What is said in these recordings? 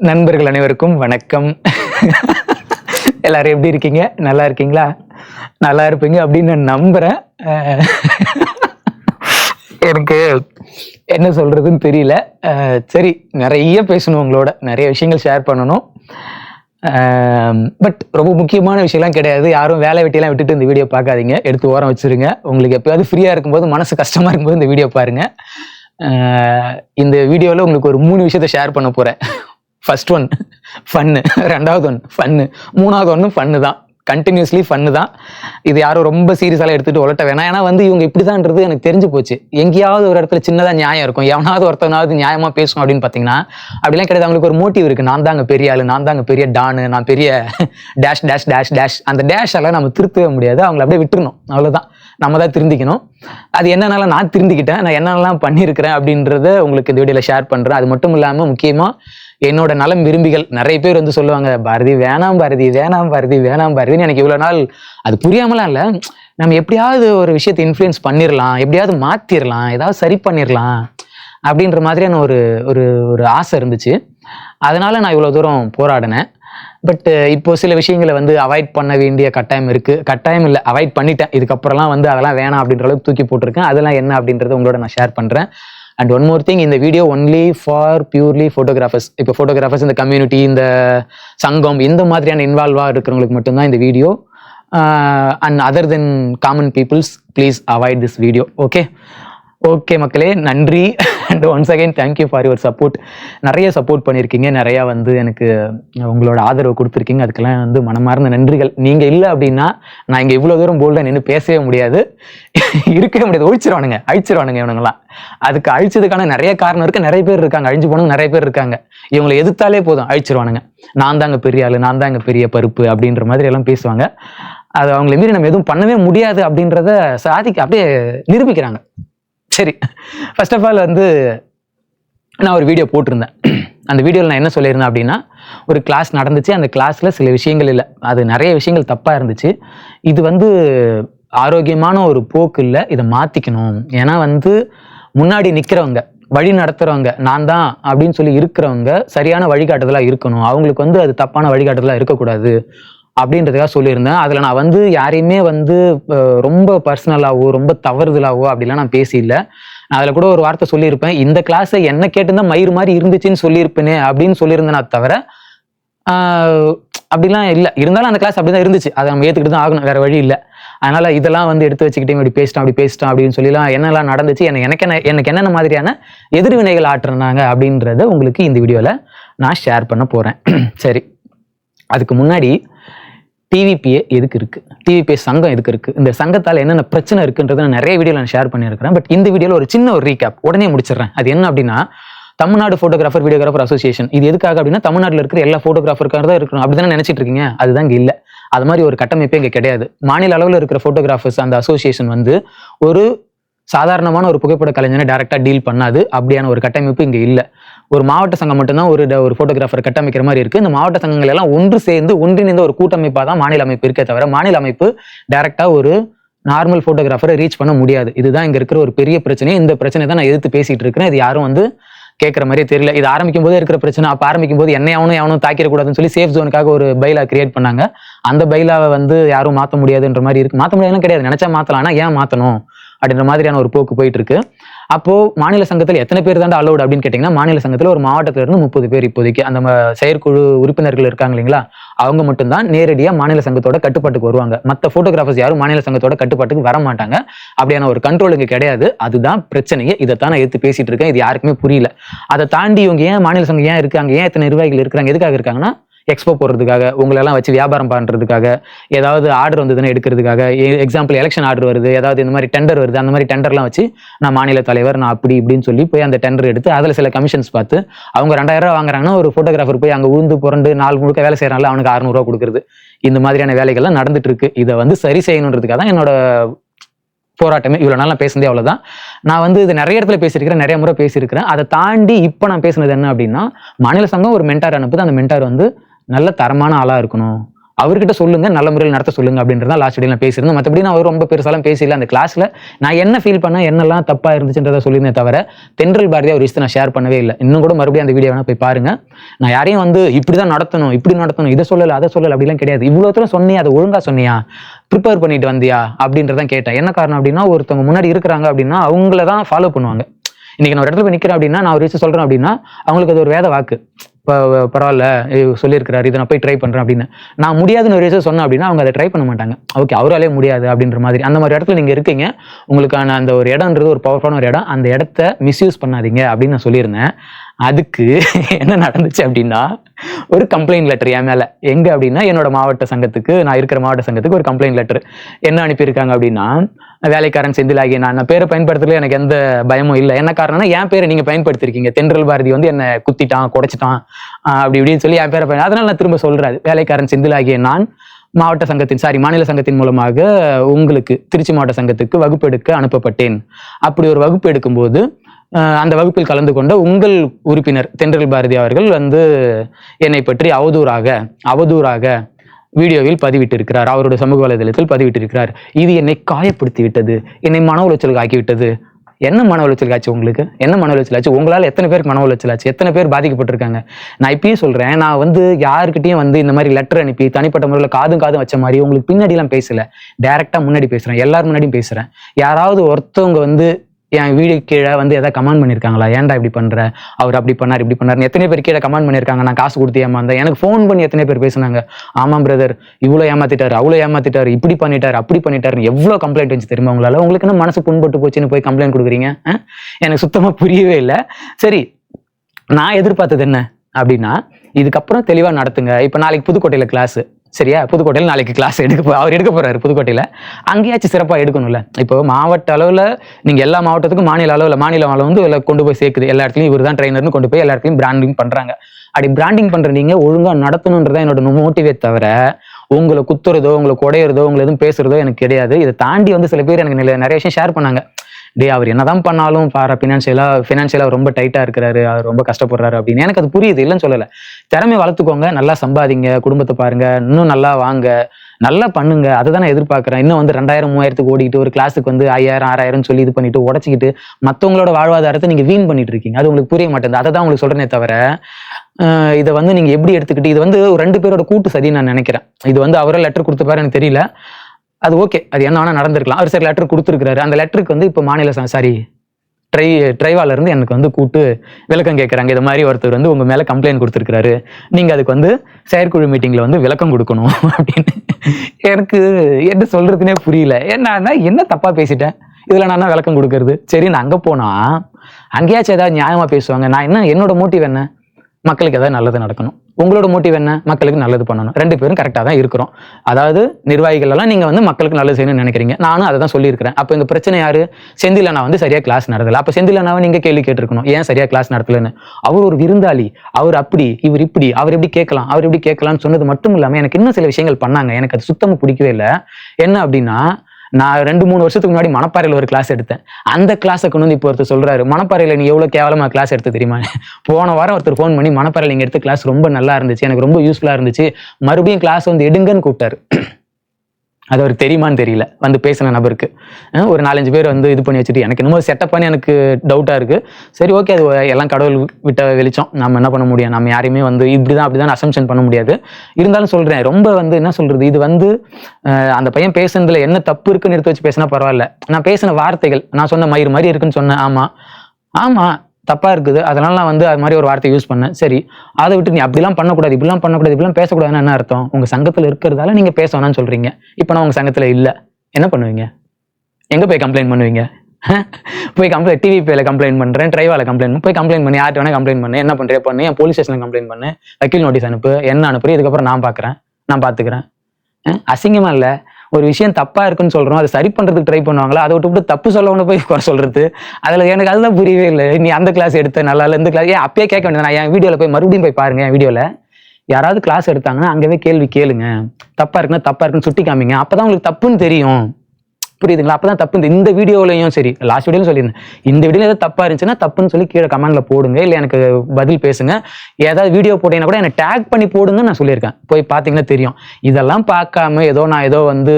நண்பர்கள் அனைவருக்கும் வணக்கம். எல்லாரும் எப்படி இருக்கீங்க? நல்லா இருக்கீங்களா? நல்லா இருப்பீங்க அப்படின்னு நான் நம்புறேன். எனக்கு என்ன சொல்றதுன்னு தெரியல. சரி நிறைய பேசணும் உங்களோட. நிறைய விஷயங்கள் ஷேர் பண்ணணும். பட் ரொம்ப முக்கியமான விஷயம்லாம் கிடையாது. யாரும் வேலை வெட்டியெல்லாம் விட்டுட்டு இந்த வீடியோ பார்க்காதீங்க. எடுத்து ஓரம் வச்சிருங்க. உங்களுக்கு எப்பயாவது ஃப்ரீயாக இருக்கும்போது மனசு கஷ்டமாக இருக்கும்போது இந்த வீடியோ பாருங்கள் இந்த வீடியோவில் உங்களுக்கு ஒரு மூணு விஷயத்த ஷேர் பண்ண போகிறேன் ஃபர்ஸ்ட் ஒன் ஃபன்னு ரெண்டாவது ஒன் ஃபன்னு மூணாவது ஒன்று ஃபன்னு தான். கண்டினியூஸ்லி ஃபன்னு தான். இது யாரும் ரொம்ப சீரியஸாக எடுத்துகிட்டு உலட்ட வேணாம். ஏன்னா வந்து இவங்க இப்படிதான்றது எனக்கு தெரிஞ்சு போச்சு. எங்கேயாவது ஒரு இடத்துல சின்னதாக நியாயம் இருக்கும். எவனாவது ஒருத்தவனாவது நியாயமாக பேசணும் அப்படின்னு பார்த்தீங்கன்னா அப்படிலாம் கிடையாது. அவங்களுக்கு ஒரு மோட்டிவ் இருக்குது நான் தாங்க பெரிய ஆள் நான் தாங்க பெரிய டானு நான் பெரிய டேஷ் டேஷ் டேஷ் டேஷ் அந்த டேஷ் எல்லாம் நம்ம திருத்தவே முடியாது. அவங்கள அப்படியே விட்டுருணும் அவ்வளோதான் நம்ம தான் திருந்திக்கணும். அது என்னென்னலாம் நான் திருந்திக்கிட்டேன். நான் என்னென்னலாம் பண்ணியிருக்கிறேன் அப்படின்றத உங்களுக்கு இந்த வீடியோவில் ஷேர் பண்ணுறேன் அது மட்டும் இல்லாமல் முக்கியமாக என்னோட நலம் விரும்பிகள். நிறைய பேர் வந்து சொல்லுவாங்க பாரதி வேணாம் பாரதி வேணாம் பாரதி வேணாம் பாரதின்னு எனக்கு இவ்வளோ நாள் அது புரியாமலாம் இல்லை. நம்ம எப்படியாவது ஒரு விஷயத்தை இன்ஃப்ளூயன்ஸ் பண்ணிடலாம் எப்படியாவது மாற்றிடலாம் ஏதாவது சரி பண்ணிடலாம் அப்படின்ற மாதிரியான ஒரு ஒரு ஒரு ஆசை இருந்துச்சு. அதனால நான் இவ்வளோ தூரம் போராடினேன். பட் இப்போ சில விஷயங்களை வந்து அவாய்ட் பண்ண வேண்டிய கட்டாயம் இருக்கு. கட்டாயம் இல்லை அவாய்ட் பண்ணிட்டேன். இதுக்கப்புறம்லாம் வந்து அதெல்லாம் வேணாம் அப்படின்ற அளவுக்கு தூக்கி போட்டிருக்கேன். அதெல்லாம் என்ன அப்படின்றத உங்களோட நான் ஷேர் பண்றேன். அண்ட் ஒன் மோர் திங் இந்த video only for purely photographers இப்போ ஃபோட்டோகிராஃபர்ஸ் இந்த கம்யூனிட்டி இந்த சங்கம் இந்த மாதிரியான இன்வால்வாக இருக்கிறவங்களுக்கு மட்டும்தான் இந்த video and other then common peoples please avoid this video okay okay மக்களே நன்றி. And once again thank you for your support நிறைய சப்போர்ட் பண்ணியிருக்கீங்க. நிறையா வந்து எனக்கு உங்களோட ஆதரவு கொடுத்துருக்கீங்க. அதுக்கெல்லாம் வந்து மனமார்ந்த நன்றிகள். நீங்கள் இல்லை அப்படின்னா நான் இங்கே இவ்வளோ தூரம் போல்டாக நின்று பேசவே முடியாது. இருக்கவே முடியாது. ஒழிச்சிருவானுங்க. அழிச்சிருவானுங்க இவனுங்களாம் அதுக்கு அழிச்சதுக்கான நிறைய காரணம் இருக்குது நிறைய பேர் இருக்காங்க. அழிஞ்சு போனவங்க நிறைய பேர் இருக்காங்க. இவங்களை எதிர்த்தாலே போதும். அழிச்சிருவானுங்க. நான் தாங்க பெரிய ஆளு. நான் தாங்க பெரிய பருப்பு அப்படின்ற மாதிரி எல்லாம் பேசுவாங்க. அது அவங்களை மீறி நம்ம எதுவும் பண்ணவே முடியாது அப்படின்றத சாதிக்க அப்படியே நிரூபிக்கிறாங்க. சரி. ஃபர்ஸ்ட் ஆஃப் ஆல் வந்து நான் ஒரு வீடியோ போட்டிருந்தேன். அந்த வீடியோவில் நான் என்ன சொல்லியிருந்தேன் அப்படின்னா ஒரு கிளாஸ் நடந்துச்சு. அந்த கிளாஸில் சில விஷயங்கள் இல்லை. அது நிறைய விஷயங்கள் தப்பாக இருந்துச்சு. இது வந்து ஆரோக்கியமான ஒரு போக்கு இல்லை. இதை மாற்றிக்கணும் ஏன்னா வந்து முன்னாடி நிற்கிறவங்க வழி நடத்துகிறவங்க நான் தான் அப்படின்னு சொல்லி இருக்கிறவங்க சரியான வழிகாட்டுதலாக இருக்கணும். அவங்களுக்கு வந்து அது தப்பான வழிகாட்டுதலாக இருக்கக்கூடாது. அப்படின்றதுக்காக சொல்லியிருந்தேன். அதில் நான் வந்து யாரையுமே வந்து ரொம்ப பர்சனலாகவோ ரொம்ப தவறுதலாகவோ அப்படிலாம் நான் பேசியில்லை. நான் அதில் கூட ஒரு வார்த்தை சொல்லியிருப்பேன். இந்த கிளாஸை என்ன கேட்டுதான் மயிறு மாதிரி இருந்துச்சுன்னு சொல்லியிருப்பேனே அப்படின்னு சொல்லியிருந்தேன் நான் தவிர அப்படிலாம் இல்லை. இருந்தாலும் அந்த கிளாஸ் அப்படிதான் இருந்துச்சு. அதை நம்ம ஏற்றுக்கிட்டு தான் ஆகணும். வேறு வழி இல்லை. அதனால் இதெல்லாம் வந்து எடுத்து வச்சுக்கிட்டே இப்படி பேசிட்டோம் அப்படி பேசிட்டோம் அப்படின்னு சொல்லிலாம் என்னெல்லாம் நடந்துச்சு எனக்கு எனக்கு என்ன எனக்கு என்னென்ன மாதிரியான எதிர்வினைகள் ஆற்றுனாங்க அப்படின்றத உங்களுக்கு இந்த வீடியோவில் நான் ஷேர் பண்ண போகிறேன் சரி. அதுக்கு முன்னாடி டிவிபிஏ எதுக்கு இருக்கு? டிவிபிஏ சங்கம் எதுக்கு இருக்கு? இந்த சங்கத்தால் என்னென்ன பிரச்சனை இருக்குன்றதை நான் நிறைய வீடியோவில் நான் ஷேர் பண்ணியிருக்கிறேன். பட் இந்த வீடியோவில் ஒரு சின்ன ஒரு ரீகேப் உடனே முடிச்சிடுறேன். அது என்ன அப்படின்னா தமிழ்நாடு ஃபோட்டோகிராஃபர் வீடியோகிராஃபர் அசோசியேஷன் இது எதுக்காக அப்படின்னா தமிழ்நாட்டில் இருக்கிற எல்லா ஃபோட்டோகிராஃபருக்காக தான் இருக்கணும். அப்படி தானே நினச்சிட்டு இருக்கீங்க? அதுதான் இங்கே இல்லை. அது மாதிரி ஒரு கட்டமைப்பே இங்கே கிடையாது. மாநில அளவில் இருக்கிற ஃபோட்டோகிராஃபர்ஸ் அந்த அசோசியேஷன் வந்து ஒரு சாதாரணமான ஒரு புகைப்பட கலைஞனை டேரெக்டாக டீல் பண்ணாது. அப்படியான ஒரு கட்டமைப்பு இங்கே இல்லை. ஒரு மாவட்ட சங்கம் மட்டும்தான் ஒரு ஒரு ஃபோட்டோகிராஃபர் கட்டமைக்கிற மாதிரி இருக்குது இந்த மாவட்ட சங்கங்கள் எல்லாம் ஒன்று சேர்ந்து ஒன்றிணைந்த ஒரு கூட்டமைப்பாக தான் மாநில அமைப்பு இருக்கே தவிர மாநில அமைப்பு டேரெக்டாக ஒரு நார்மல் ஃபோட்டோகிராஃபரை ரீச் பண்ண முடியாது. இதுதான் இங்கே இருக்கிற ஒரு பெரிய பிரச்சனை. இந்த பிரச்சனை தான் நான் எதிர்த்து பேசிகிட்டு இருக்கிறேன். இது யாரும் வந்து கேட்குற மாதிரியே தெரியல. இது ஆரம்பிக்கும் போதே இருக்கிற பிரச்சனை. அப்போ ஆரம்பிக்கும் போது என்ன அவனும் எவனும் தாக்கிடக்கூடாதுன்னு சொல்லி சேஃப் ஜோனுக்காக ஒரு பைலா கிரியேட் பண்ணாங்க. அந்த பைலாவை வந்து யாரும் மாற்ற முடியாதுன்ற மாதிரி இருக்கு. மாற்ற முடியாதுன்னு கிடையாது. நினச்சா மாற்றலாம் ஆனால் ஏன் மாற்றணும் அப்படின்ற மாதிரியான ஒரு போக்கு போயிட்டு இருக்கு அப்போ மாநில சங்கத்தில் எத்தனை பேர் தான் அலௌட் அப்படின்னு கேட்டிங்கன்னா மாநில சங்கத்தில் ஒரு மாவட்டத்திலிருந்து முப்பது பேர் இப்போதைக்கு அந்த செயற்குழு உறுப்பினர்கள் இருக்காங்க இல்லைங்களா? அவங்க மட்டும்தான் நேரடியாக மாநில சங்கத்தோட கட்டுப்பாட்டுக்கு வருவாங்க. மற்ற ஃபோட்டோகிராஃபர்ஸ் யாரும் மாநில சங்கத்தோட கட்டுப்பாட்டுக்கு வர மாட்டாங்க. அப்படியான ஒரு கண்ட்ரோல் இங்கே கிடையாது. அதுதான் பிரச்சனையே. இதைத்தான் நான் எடுத்து பேசிட்டு இருக்கேன். இது யாருக்குமே புரியல. அதை தாண்டி இவங்க ஏன் மாநில சங்கம் ஏன் இருக்காங்க? ஏன் இத்தனை நிர்வாகிகள் இருக்கிறாங்க? எதுக்காக இருக்காங்கன்னா எக்ஸ்போ போடுறதுக்காக உங்களெல்லாம் வச்சு வியாபாரம் பண்ணுறதுக்காக ஏதாவது ஆர்டர் வந்ததுன்னு எடுக்கிறதுக்காக எக்ஸாம்பிள் எலெக்ஷன் ஆர்டர் வருது ஏதாவது இந்த மாதிரி டெண்டர் வருது அந்த மாதிரி டெண்டர்லாம் வச்சு நான் மாநில தலைவர் நான் அப்படி இப்படின்னு சொல்லி போய் அந்த டெண்டர் எடுத்து அதில் சில கமிஷன்ஸ் பார்த்து அவங்க ரெண்டாயிரம் ரூபா வாங்குறாங்கன்னா ஒரு ஃபோட்டோகிராஃபர் போய் அங்கே உழுந்து புரண்டு நாள் முழுக்க வேலை செய்யறாங்களா அவனுக்கு அறுநூறுவா கொடுக்குறது. இந்த மாதிரியான வேலைகள்லாம் நடந்துட்டு இருக்கு இதை வந்து சரி செய்யணுன்றதுக்காக தான் என்னோட போராட்டமே. இவ்வளோ நாள் நான் பேசுனதே அவ்வளோதான் நான் வந்து இது நிறைய இடத்துல பேசியிருக்கிறேன் நிறைய முறை பேசியிருக்கிறேன். அதை தாண்டி இப்போ நான் பேசுனது என்ன அப்படின்னா மாநில சங்கம் ஒரு மென்டார் அனுப்புது. அந்த மென்டார் வந்து நல்ல தரமான ஆளாக இருக்கணும். அவர்கிட்ட சொல்லுங்க நல்ல முறையில் நடத்த சொல்லுங்க அப்படின்றத லாஸ்ட் வீடியோ நான் பேசியிருந்தேன். மற்றபடி நான் அவர் ரொம்ப பெருசாலாம் பேசல அந்த கிளாஸ்ல நான் என்ன ஃபீல் பண்ண என்னெல்லாம் தப்பா இருந்துச்சுன்றத சொல்லியிருந்தேன் தவிர தென்றல் பாரதி ஒரு விஷயத்தை நான் ஷேர் பண்ணவே இல்லை. இன்னும் கூட மறுபடியும் அந்த வீடியோ வேணா போய் பாருங்க. நான் யாரையும் வந்து இப்படி தான் நடத்தணும் இப்படி நடத்தணும் இதை சொல்லல அதை சொல்லல அப்படிலாம் கிடையாது. இவ்வளோ தூரம் சொன்னியா அதை ஒழுங்கா சொன்னியா? ப்ரிப்பேர் பண்ணிட்டு வந்தியா? அப்படின்றதான் கேட்டேன். என்ன காரணம் அப்படின்னா ஒருத்தவங்க முன்னாடி இருக்கிறாங்க அப்படின்னா அவங்கள தான் ஃபாலோ பண்ணுவாங்க. இன்னைக்கு நான் ஒரு இடத்துல போய் நிற்கிறேன் அப்படின்னா நான் ஒரு விஷயம் சொல்கிறேன் அப்படின்னா அவங்களுக்கு அது ஒரு வேத வாக்கு. இப்போ பரவாயில்ல சொல்லியிருக்கிறாரு இதை நான் போய் ட்ரை பண்ணுறேன் அப்படின்னு. நான் முடியாதுன்னு ஒரு விஷயம் சொன்னேன் அப்படின்னா அவங்க அதை ட்ரை பண்ண மாட்டாங்க. ஓகே அவராலே முடியாது அப்படின்ற மாதிரி. அந்த மாதிரி இடத்துல நீங்கள் இருக்கீங்க உங்களுக்கான அந்த ஒரு இடம்ன்றது ஒரு பவர்ஃபுல்லான ஒரு இடம். அந்த இடத்த மிஸ்யூஸ் பண்ணாதீங்க அப்படின்னு நான் சொல்லியிருந்தேன். அதுக்கு என்ன நடந்துச்சு அப்படின்னா ஒரு கம்ப்ளைண்ட் லெட்டர் என் மேல. எங்க அப்படின்னா என்னோட மாவட்ட சங்கத்துக்கு நான் இருக்கிற மாவட்ட சங்கத்துக்கு ஒரு கம்ப்ளைண்ட் லெட்டர் என்ன அனுப்பியிருக்காங்க அப்படின்னா வேலைக்காரன் செந்திலாகிய நான் நான் பேரை பயன்படுத்தல எனக்கு எந்த பயமும் இல்லை. என்ன காரணம்னா என் பேரை நீங்கள் பயன்படுத்திருக்கீங்க. தென்றல் பாரதி வந்து என்னை குத்திட்டான் குடைச்சிட்டான் அப்படி இப்படின்னு சொல்லி என் பேரை பயன் அதனால நான் திரும்ப சொல்கிறாரு வேலைக்காரன் செந்திலாகிய நான் மாவட்ட சங்கத்தின் சாரி மாநில சங்கத்தின் மூலமாக உங்களுக்கு திருச்சி மாவட்ட சங்கத்துக்கு வகுப்பு எடுக்க அனுப்பப்பட்டேன். அப்படி ஒரு வகுப்பு எடுக்கும்போது அந்த வகுப்பில் கலந்து கொண்ட உங்கள் உறுப்பினர் தென்றல் பாரதி அவர்கள் வந்து என்னை பற்றி அவதூறாக அவதூறாக வீடியோவில் பதிவிட்டிருக்கிறார். அவருடைய சமூக வலைதளத்தில் பதிவிட்டிருக்கிறார். இது என்னை காயப்படுத்தி விட்டது என்னை மன உளைச்சலுக்கு ஆக்கிவிட்டது. என்ன மன உளைச்சல் ஆச்சு உங்களுக்கு? என்ன மன உளைச்சல் ஆச்சு? உங்களால் எத்தனை பேருக்கு மன உளைச்சல் ஆச்சு? எத்தனை பேர் பாதிக்கப்பட்டிருக்காங்க? நான் இப்பயும் சொல்கிறேன் நான் வந்து யாருக்கிட்டையும் வந்து இந்த மாதிரி லெட்டர் அனுப்பி தனிப்பட்ட முறையில் காதும் காதும் வச்ச மாதிரி உங்களுக்கு பின்னாடிலாம் பேசலை. டேரெக்டாக முன்னாடி பேசுகிறேன் எல்லாரும் முன்னாடியும் பேசுகிறேன் யாராவது ஒருத்தவங்க வந்து என் வீடு கீழே வந்து எதாவது கமெண்ட் பண்ணியிருக்காங்களா ஏன்டா இப்படி பண்ற? அவர் அப்படி பண்ணார் இப்படி பண்ணார் எத்தனை பேர் கீழே கமெண்ட் பண்ணியிருக்காங்க நான் காசு கொடுத்து ஏமாந்தேன். எனக்கு ஃபோன் பண்ணி எத்தனை பேர் பேசுனாங்க? ஆமாம் பிரதர் இவ்வளோ ஏமாத்திட்டாரு அவ்வளோ ஏமாத்திட்டாரு இப்படி பண்ணிட்டாரு அப்படி பண்ணிட்டாரு எவ்வளோ கம்ப்ளைண்ட் வந்துச்சு தெரியுமா உங்களால? உங்களுக்கு என்ன மனசு புண்பட்டு போச்சுன்னு போய் கம்ப்ளைண்ட் கொடுக்குறீங்க? எனக்கு சுத்தமாக புரியவே இல்லை. சரி நான் எதிர்பார்த்தது என்ன? அப்படின்னா இதுக்கப்புறம் தெளிவாக நடத்துங்க. இப்போ நாளைக்கு புதுக்கோட்டையில் கிளாஸ் சரியா? புதுக்கோட்டையில் நாளைக்கு கிளாஸ் எடுக்க போ அவர் எடுக்க போகிறாரு புதுக்கோட்டையில். அங்கேயாச்சும் சிறப்பாக எடுக்கணும்ல. இப்போ மாவட்ட அளவில் நீங்கள் எல்லா மாவட்டத்துக்கும் மாநில அளவில் மாநில அளவு வந்து எல்லாம் கொண்டு போய் சேர்க்குது. எல்லா இடத்துலையும் இவர் தான் ட்ரைனர்னு கொண்டு போய் எல்லா இடத்துலையும் பிராண்டிங் பண்ணுறாங்க அப்படி பிராண்டிங் பண்ணுற நீங்கள் ஒழுங்காக நடத்தணுன்றதான் என்னோட மோட்டிவே தவிர உங்களை குத்துறதோ உங்களை குடையிறதோ உங்களை எதுவும் பேசுறதோ எனக்கு கிடையாது. இதை தாண்டி வந்து சில பேர் எனக்கு நிறைய விஷயம் ஷேர் பண்ணாங்க. டே அவர் என்னதான் பண்ணாலும் பாரு ஃபினான்ஷியலாக ஃபினான்ஷியலாக ரொம்ப டைட்டா இருக்கிறாரு அவர் ரொம்ப கஷ்டப்படுறாரு அப்படின்னு எனக்கு அது புரியுது இல்லைன்னு சொல்லல. திறமை வளர்த்துக்கோங்க நல்லா சம்பாதிங்க குடும்பத்தை பாருங்க இன்னும் நல்லா வாங்க நல்லா பண்ணுங்க அதை தான் நான் எதிர்பார்க்கறேன். இன்னும் வந்து ரெண்டாயிரம் மூவாயிரத்துக்கு ஓடிட்டு ஒரு கிளாஸுக்கு வந்து ஐயாயிரம் ஆறாயிரம் சொல்லி இது பண்ணிட்டு உடச்சிக்கிட்டு மற்றவங்களோட வாழ்வாதாரத்தை நீங்க வீண் பண்ணிட்டு இருக்கீங்க. அது உங்களுக்கு புரிய மாட்டேங்குது. அதை தான் உங்களுக்கு சொல்றேனே தவிர இதை வந்து நீங்க எப்படி எடுத்துக்கிட்டு இது வந்து ஒரு ரெண்டு பேரோட கூட்டு சதின்னு நான் நினைக்கிறேன். இது வந்து அவரே லெட்டர் கொடுத்துப்பாரு எனக்கு தெரியல. அது ஓகே அது என்ன வேணால் நடந்திருக்கலாம். அவர் சரி லெட்டர் கொடுத்துருக்காரு அந்த லெட்டருக்கு வந்து இப்போ மாநில சாரி ட்ரை ட்ரைவாலேருந்து எனக்கு வந்து கூட்டு விளக்கம் கேட்குறாங்க இது மாதிரி ஒருத்தர் வந்து உங்கள் மேலே கம்ப்ளைண்ட் கொடுத்துருக்காரு நீங்கள் அதுக்கு வந்து செயற்குழு மீட்டிங்கில் வந்து விளக்கம் கொடுக்கணும் அப்படின்னு எனக்கு என்ன சொல்கிறதுனே புரியல. என்னன்னா என்ன தப்பாக பேசிட்டேன்? இதில் நான் விளக்கம் கொடுக்கறது? சரி நான் அங்கே போனால் அங்கேயாச்சும் ஏதாவது நியாயமாக பேசுவாங்க. நான் என்ன என்னோட மோட்டிவ் என்ன? மக்களுக்கு ஏதாவது நல்லது நடக்கணும். உங்களோட மோட்டிவ் என்ன? மக்களுக்கு நல்லது பண்ணணும். ரெண்டு பேரும் கரெக்டாக தான் இருக்கிறோம். அதாவது நிர்வாகிகள் எல்லாம் நீங்கள் வந்து மக்களுக்கு நல்லது செய்யணும்னு நினைக்கிறீங்க. நானும் அதை தான் சொல்லியிருக்கிறேன். அப்போ இந்த பிரச்சனை யாரு? செந்திலனா வந்து சரியாக கிளாஸ் நடத்தலை. அப்போ செந்திலண்ணாவை நீங்கள் கேள்வி கேட்டிருக்கணும். ஏன் சரியாக கிளாஸ் நடத்தலைன்னு? அவர் ஒரு விருந்தாளி. அவர் அப்படி இவர் இப்படி அவர் எப்படி கேட்கலாம்? அவர் எப்படி கேட்கலாம்னு சொன்னது மட்டும் இல்லாமல் எனக்கு இன்னும் சில விஷயங்கள் பண்ணாங்க. எனக்கு அது சுத்தமாக பிடிக்கவே இல்லை. என்ன அப்படின்னா நான் ரெண்டு மூணு வருஷத்துக்கு முன்னாடி மணப்பாறையில் ஒரு கிளாஸ் எடுத்தேன். அந்த கிளாஸை கொண்டு வந்து இப்போ ஒருத்தர் சொல்றாரு மணப்பாறையில் நீ எவ்வளோ கேவலமாக கிளாஸ் எடுத்து தெரியுமா? போன வாரம் ஒருத்தர் ஃபோன் பண்ணி மணப்பாறையில் நீங்கள் எடுத்த கிளாஸ் ரொம்ப நல்லா இருந்துச்சு எனக்கு ரொம்ப யூஸ்ஃபுல்லாக இருந்துச்சு. மறுபடியும் கிளாஸ் வந்து எடுங்கன்னு கூப்பிட்டாரு. அது அவர் தெரியுமான்னு தெரியல. வந்து பேசின நபருக்கு. ஒரு நாலஞ்சு பேர் வந்து இது பண்ணி வச்சுட்டு எனக்கு இன்னும் செட்டப் பண்ணி எனக்கு டவுட்டாக இருக்குது சரி ஓகே அது எல்லாம் கடவுள் விட்ட வெளிச்சம். நம்ம என்ன பண்ண முடியும்? நம்ம யாரையுமே வந்து இப்படிதான் அப்படிதான் அசம்ஷன் பண்ண முடியாது. இருந்தாலும் சொல்கிறேன் ரொம்ப வந்து என்ன சொல்கிறது இது வந்து அந்த பையன் பேசுனதில் என்ன தப்பு இருக்குன்னு எடுத்து வச்சு பேசினா பரவாயில்ல. நான் பேசின வார்த்தைகள் நான் சொன்ன மயிறு மாதிரி இருக்குன்னு சொன்னேன். ஆமாம் ஆமாம் தப்பா இருக்குது. அதனால நான் வந்து அது மாதிரி ஒரு வார்த்தை யூஸ் பண்ணேன். சரி அதை விட்டு நீ அப்படிலாம் பண்ணக்கூடாது இப்படிலாம் பண்ணக்கூடாது இப்படிலாம் பேசக்கூடாதுன்னு என்ன அர்த்தம்? உங்க சங்கத்துல இருக்கிறதால நீங்க பேச வேணாம்னு சொல்றீங்க. இப்போ நான் உங்க சங்கத்துல இல்ல. என்ன பண்ணுவீங்க? எங்க போய் கம்ப்ளைண்ட் பண்ணுவீங்க? போய் கம்ப்ளைண்ட் டிவி பேல கம்ப்ளைண்ட் பண்றேன் டிரைவால கம்ப்ளைண்ட் போய் கம்ப்ளைண்ட் பண்ணி யார்ட்ட வேணா கம்ப்ளைண்ட் பண்ணு என்ன பண்றியா பண்ணு என் போலீஸ் ஸ்டேஷன்ல கம்ப்ளைண்ட் பண்ணு வக்கீல் நோட்டீஸ் அனுப்பு என்ன அனுப்புறேன் இதுக்கப்புறம் நான் பாக்குறேன் நான் பாத்துக்கிறேன். அஹ் அசிங்கமா இல்லை? ஒரு விஷயம் தப்பா இருக்குன்னு சொல்றோம் அதை சரி பண்றதுக்கு ட்ரை பண்ணுவாங்களா? அதை விட்டு விட்டு தப்பு சொல்லவனு போய் குறை சொல்றது? அதுல எனக்கு அதுதான் புரியவே இல்லை. நீ அந்த கிளாஸ் எடுத்த நல்லா இல்ல இந்த கிளாஸ் ஏன் அப்பயே கேட்க வேண்டியது நான் என் வீடியோல போய் மறுபடியும் போய் பாருங்க என் வீடியோல. யாராவது கிளாஸ் எடுத்தாங்கன்னா அங்கவே கேள்வி கேளுங்க. தப்பா இருக்குன்னா தப்பா இருக்குன்னு சுட்டி காமிங்க அப்பதான் உங்களுக்கு தப்புன்னு தெரியும். புரியுதுங்களா? அப்போ தான் தப்பு இந்த- வீடியோலையும் சரி லாஸ்ட் வீடியோல சொல்லியிருந்தேன். இந்த வீடியோ ஏதாவது தப்பா இருந்துச்சுன்னா தப்புன்னு சொல்லி கீழே கமெண்ட்ல போடுங்க இல்லை எனக்கு பதில் பேசுங்க. ஏதாவது வீடியோ போட்டீங்கன்னா கூட எனக்கு டேக் பண்ணி போடுங்கன்னு நான் சொல்லியிருக்கேன். போய் பார்த்தீங்கன்னா தெரியும். இதெல்லாம் பார்க்காம ஏதோ நான் ஏதோ வந்து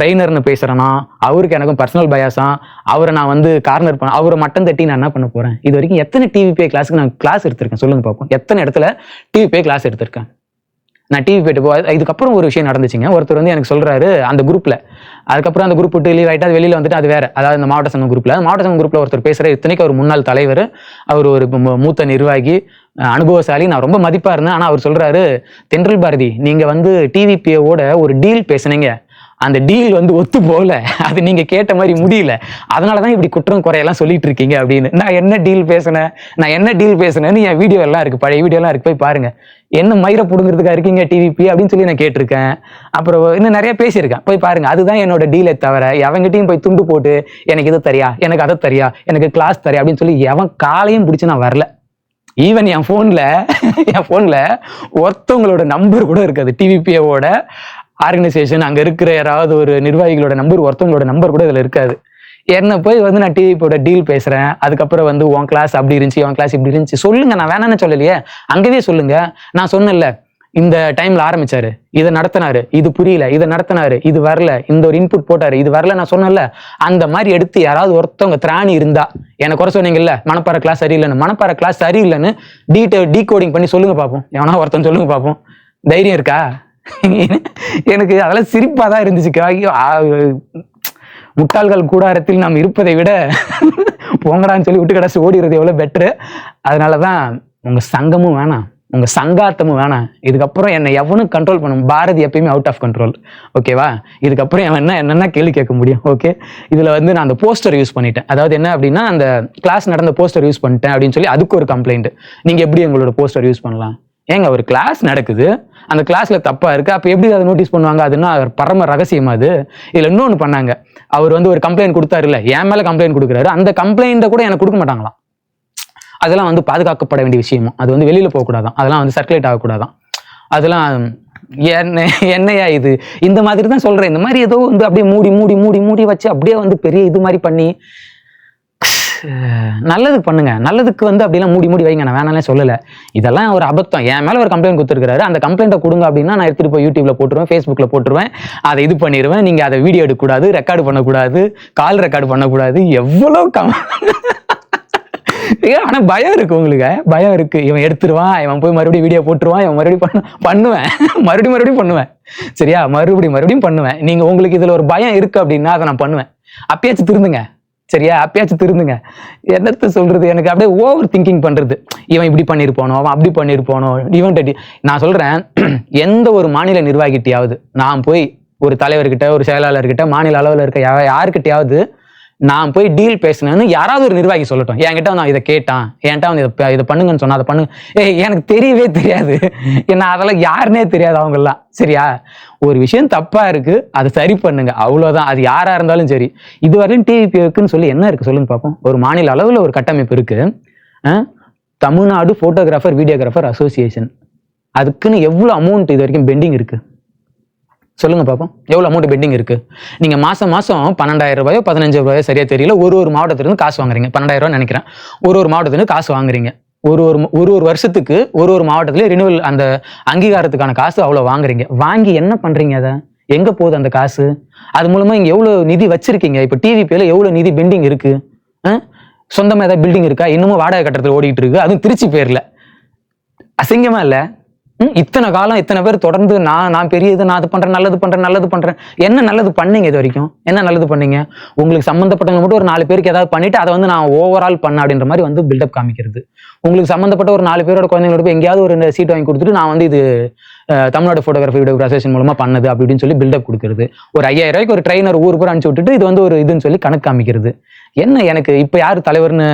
ட்ரெயினர்னு பேசுகிறேன்னா அவருக்கு எனக்கும் பர்சனல் பயாஸா அவரை நான் வந்து கார்னர் பண்ண அவரை மட்டம் தட்டி நான் என்ன பண்ண போறேன்? இது வரைக்கும் எத்தனை டிவிபே கிளாஸுக்கு நான் கிளாஸ் எடுத்திருக்கேன்? சொல்லுங்க பார்ப்போம் எத்தனை இடத்துல டிவிபே கிளாஸ் எடுத்திருக்கேன்? நான் டிவி போயிட்டு போ இதுக்கப்புறம் ஒரு விஷயம் நடந்துச்சுங்க. ஒருத்தர் வந்து எனக்கு சொல்கிறாரு அந்த குரூப்பில் அதுக்கப்புறம் அந்த குரூப் விட்டு லீவ் ஆகிட்டு அது வெளியில வந்துட்டு அது வேறு. அதாவது இந்த மாவட்ட சங்கம் குரூப்பில் மாவட்ட சங்கம் குரூப்பில் ஒருத்தர் பேசுகிற இத்தனைக்கு அவர் முன்னாள் தலைவர். அவர் ஒரு மூத்த நிர்வாகி அனுபவசாலி. நான் ரொம்ப மதிப்பாக இருந்தேன். ஆனால் அவர் சொல்கிறாரு தென்றல் பாரதி நீங்கள் வந்து டிவிபிஓட ஒரு டீல் பேசுனீங்க. அந்த டீல் வந்து ஒத்து போகல. அது நீங்கள் கேட்ட மாதிரி முடியல. அதனாலதான் இப்படி குற்றம் குறையெல்லாம் சொல்லிட்டு இருக்கீங்க அப்படின்னு. நான் என்ன டீல் பேசினேன்? நான் என்ன டீல் பேசினேன்னு என் வீடியோ எல்லாம் இருக்குது பழைய வீடியோலாம் இருக்குது போய் பாருங்கள் என்ன மயிரை புடுங்கிறதுக்கா இருக்கீங்க டிவிபி அப்படின்னு சொல்லி நான் கேட்டிருக்கேன். அப்புறம் இன்னும் நிறைய பேசியிருக்கேன். போய் பாருங்க அதுதான் என்னோட டீலை தவிர எவங்கிட்டையும் போய் துண்டு போட்டு எனக்கு இது தரியா எனக்கு அதை தரியா எனக்கு கிளாஸ் தரியா அப்படின்னு சொல்லி எவன் காலையும் பிடிச்சி நான் வரல. ஈவன் என் ஃபோனில் என் ஃபோனில் ஒருத்தவங்களோட நம்பர் கூட இருக்காது. டிவிபிஏவோட ஆர்கனைசேஷன் அங்கே இருக்கிற யாராவது ஒரு நிர்வாகிகளோட நம்பர் ஒருத்தவங்களோட நம்பர் கூட இதில் இருக்காது. என்ன போய் வந்து நான் டிவிபியோட டீல் பேசுகிறேன் அதுக்கப்புறம் வந்து உன் கிளாஸ் அப்படி இருந்துச்சு உன் கிளாஸ் இப்படி இருந்துச்சு. சொல்லுங்க நான் வேணான்னு சொல்லலையே. அங்கேயே சொல்லுங்க. நான் சொன்னேன்ல இந்த டைம்ல ஆரம்பிச்சாரு. இதை நடத்தினாரு. இது புரியல. இதை நடத்தினாரு. இது வரல. இந்த ஒரு இன்புட் போட்டாரு. இது வரல நான் சொன்னேன்ல. அந்த மாதிரி எடுத்து யாராவது ஒருத்தவங்க திராணி இருந்தா எனக்கு குறை சொன்னீங்கல்ல மணப்பாறை கிளாஸ் சரியில்லைன்னு. மணப்பாறை கிளாஸ் சரியில்லைன்னு டீட்டெயில் டீகோடிங் பண்ணி சொல்லுங்க பார்ப்போம் எவனா ஒருத்தன் சொல்லுங்க பார்ப்போம் தைரியம் இருக்கா? எனக்கு அதெல்லாம் சிரிப்பா தான் இருந்துச்சு முட்டாள்கள் கூடாரத்தில் நாம் இருப்பதை விட போங்கடான்னு சொல்லி விட்டு கடைசி ஓடிடுறது எவ்வளோ பெட்ரு அதனால தான் உங்கள் சங்கமும் வேணாம். உங்கள் சங்காத்தமும் வேணாம். இதுக்கப்புறம் என்னை எவனும் கண்ட்ரோல் பண்ணும் பாரதி எப்பயுமே அவுட் ஆஃப் கண்ட்ரோல் ஓகேவா இதுக்கப்புறம் அவன் என்ன என்னென்ன கேள்வி கேட்க முடியும்? ஓகே இதில் வந்து நான் அந்த போஸ்டர் யூஸ் பண்ணிட்டேன். அதாவது என்ன அப்படின்னா அந்த கிளாஸ் நடந்த போஸ்டர் யூஸ் பண்ணிட்டேன் அப்படின்னு சொல்லி அதுக்கு ஒரு கம்ப்ளைண்ட் நீங்கள் எப்படி எங்களோட போஸ்டர் யூஸ் பண்ணலாம்? ஏங்க ஒரு கிளாஸ் நடக்குது. அந்த கிளாஸ்ல தப்பா இருக்கு. அப்போ எப்படி அதை நோட்டீஸ் பண்ணுவாங்க? அதுன்னா பரம ரகசியமா அது? இதுல இன்னொன்னு பண்ணாங்க. அவர் வந்து ஒரு கம்ப்ளைண்ட் கொடுத்தாரு இல்ல என் மேலே கம்ப்ளைண்ட் கொடுக்குறாரு. அந்த கம்ப்ளைண்ட்டை கூட எனக்கு கொடுக்க மாட்டாங்களாம். அதெல்லாம் வந்து பாதுகாக்கப்பட வேண்டிய விஷயமும் அது வந்து வெளியில போகக்கூடாதான். அதெல்லாம் வந்து சர்க்குலேட் ஆகக்கூடாதான். அதெல்லாம் என்ன என்னையா இது? இந்த மாதிரி தான் சொல்றேன். இந்த மாதிரி ஏதோ வந்து அப்படியே மூடி மூடி மூடி மூடி வச்சு அப்படியே வந்து பெரிய இது மாதிரி பண்ணி நல்லதுக்கு பண்ணுங்க. நல்லதுக்கு வந்து அப்படிலாம் மூடி மூடி வைங்க. நான் வேணாலே சொல்லலை. இதெல்லாம் ஒரு அபத்தம். என் மேலே ஒரு கம்ப்ளைண்ட் கொடுத்துருக்காரு அந்த கம்ப்ளைண்ட்டை கொடுங்க அப்படின்னா நான் எடுத்துகிட்டு போய் யூடியூப்ல போட்டுருவேன் ஃபேஸ்புக்கில் போட்டுருவேன். அதை இது பண்ணிடுவேன் நீங்கள் அதை வீடியோ எடுக்கக்கூடாது ரெக்கார்டு பண்ணக்கூடாது கால் ரெக்கார்டு பண்ணக்கூடாது. எவ்வளோ கம் ஆனால் பயம் இருக்கு உங்களுக்கு. பயம் இருக்கு. இவன் எடுத்துருவான் இவன் போய் மறுபடியும் வீடியோ போட்டுருவான் இவன் மறுபடியும் பண்ண பண்ணுவேன். மறுபடியும் மறுபடியும் பண்ணுவேன். சரியா? மறுபடியும் மறுபடியும் பண்ணுவேன். நீங்கள் உங்களுக்கு இதில் ஒரு பயம் இருக்கு அப்படின்னா அதை நான் பண்ணுவேன். அப்பயாச்சும் திருந்துங்க. சரியா? அப்பயாச்சும் திருந்துங்க. என்னத்த சொல்றது? எனக்கு அப்படியே ஓவர் திங்கிங் பண்றது. இவன் இப்படி பண்ணியிருப்பானோ அவன் அப்படி பண்ணியிருப்பானோ இவன் டட்டி நான் சொல்றேன் எந்த ஒரு மாநில நிர்வாகிட்டையாவது நான் போய் ஒரு தலைவர்கிட்ட ஒரு செயலாளர்கிட்ட மாநில அளவில் இருக்க யா- நான் போய் டீல் பேசினேன்னு யாராவது ஒரு நிர்வாகி சொல்லட்டும். என்கிட்ட நான் இதை கேட்டான். என்கிட்ட அவன் இதை இதை பண்ணுங்கன்னு சொன்னா அதை பண்ணுங்க ஏய் எனக்கு தெரியவே தெரியாது. என்ன அதெல்லாம் யாருன்னே தெரியாது அவங்கெல்லாம். சரியா? ஒரு விஷயம் தப்பா இருக்கு அதை சரி பண்ணுங்க. அவ்வளோதான் அது யாரா இருந்தாலும் சரி. இதுவரையும் டிவிபி இருக்குன்னு சொல்லி என்ன இருக்கு சொல்லுங்க பார்ப்போம். ஒரு மாநில அளவில் ஒரு கட்டமைப்பு இருக்கு. தமிழ்நாடு போட்டோகிராஃபர் வீடியோகிராஃபர் அசோசியேஷன் அதுக்குன்னு எவ்வளோ அமௌண்ட் இது வரைக்கும் பெண்டிங் இருக்குது சொல்லுங்க பார்ப்போம் எவ்வளோ அமௌண்ட் பெண்டிங் இருக்கு? நீங்க மாசம் மாசம் பன்னெண்டாயிரம் ரூபாயோ பதினஞ்சு ரூபாயோ சரியா தெரியல. ஒரு ஒரு மாவட்டத்திலிருந்து காசு வாங்குறீங்க. பன்னெண்டாயிரம் ரூபாய் நினைக்கிறேன். ஒரு ஒரு மாவட்டத்திலிருந்து காசு வாங்குறீங்க. ஒரு ஒரு ஒரு ஒரு வருஷத்துக்கு ஒரு ஒரு மாவட்டத்துல ரினிவல் அந்த அங்கீகாரத்துக்கான காசு அவ்வளோ வாங்குறீங்க. வாங்கி என்ன பண்றீங்க அதை? எங்க போகுது அந்த காசு? அது மூலமா இங்க எவ்வளோ நிதி வச்சிருக்கீங்க? இப்போ டிவிபியில் எவ்வளோ நிதி பெண்டிங் இருக்கு? ஆ? சொந்தமா ஏதாவது பில்டிங் இருக்கா? இன்னமும் வாடகை கட்டத்தில் ஓடிட்டு இருக்கு. அதுவும் திருச்சி பேர்ல. அசிங்கமா இல்லை? இத்தனை காலம் இத்தனை பேர் தொடர்ந்து நான் நான் பெரிய இது நான் அது பண்றேன் நல்லது பண்றேன் நல்லது பண்றேன். என்ன நல்லது பண்ணீங்க இது வரைக்கும்? என்ன நல்லது பண்ணீங்க? உங்களுக்கு சம்மந்தப்பட்டவங்க மட்டும் ஒரு நாலு பேருக்கு ஏதாவது பண்ணிட்டு அதை வந்து நான் ஓவரால் பண்ண அப்படின்ற மாதிரி வந்து பில்டப் காமிக்கிறது. உங்களுக்கு சம்மந்தப்பட்ட ஒரு நாலு பேரோட குழந்தைங்களோட போய் எங்கேயாவது ஒரு சீட் வாங்கி கொடுத்துட்டு நான் வந்து இது தமிழ்நாடு ஃபோட்டோகிராஃபி வீடியோ அசோசியேஷன் மூலமா பண்ணது அப்படின்னு சொல்லி பில்டப் கொடுக்குறது. ஒரு ஐயாயிரம் ரூபாய்க்கு ஒரு ட்ரைனர் ஊர் பூரா அனுப்பிச்சு விட்டுட்டு இது வந்து ஒரு இதுன்னு சொல்லி கணக்கு காமிக்கிறது. என்ன எனக்கு இப்போ யார் தலைவர்னு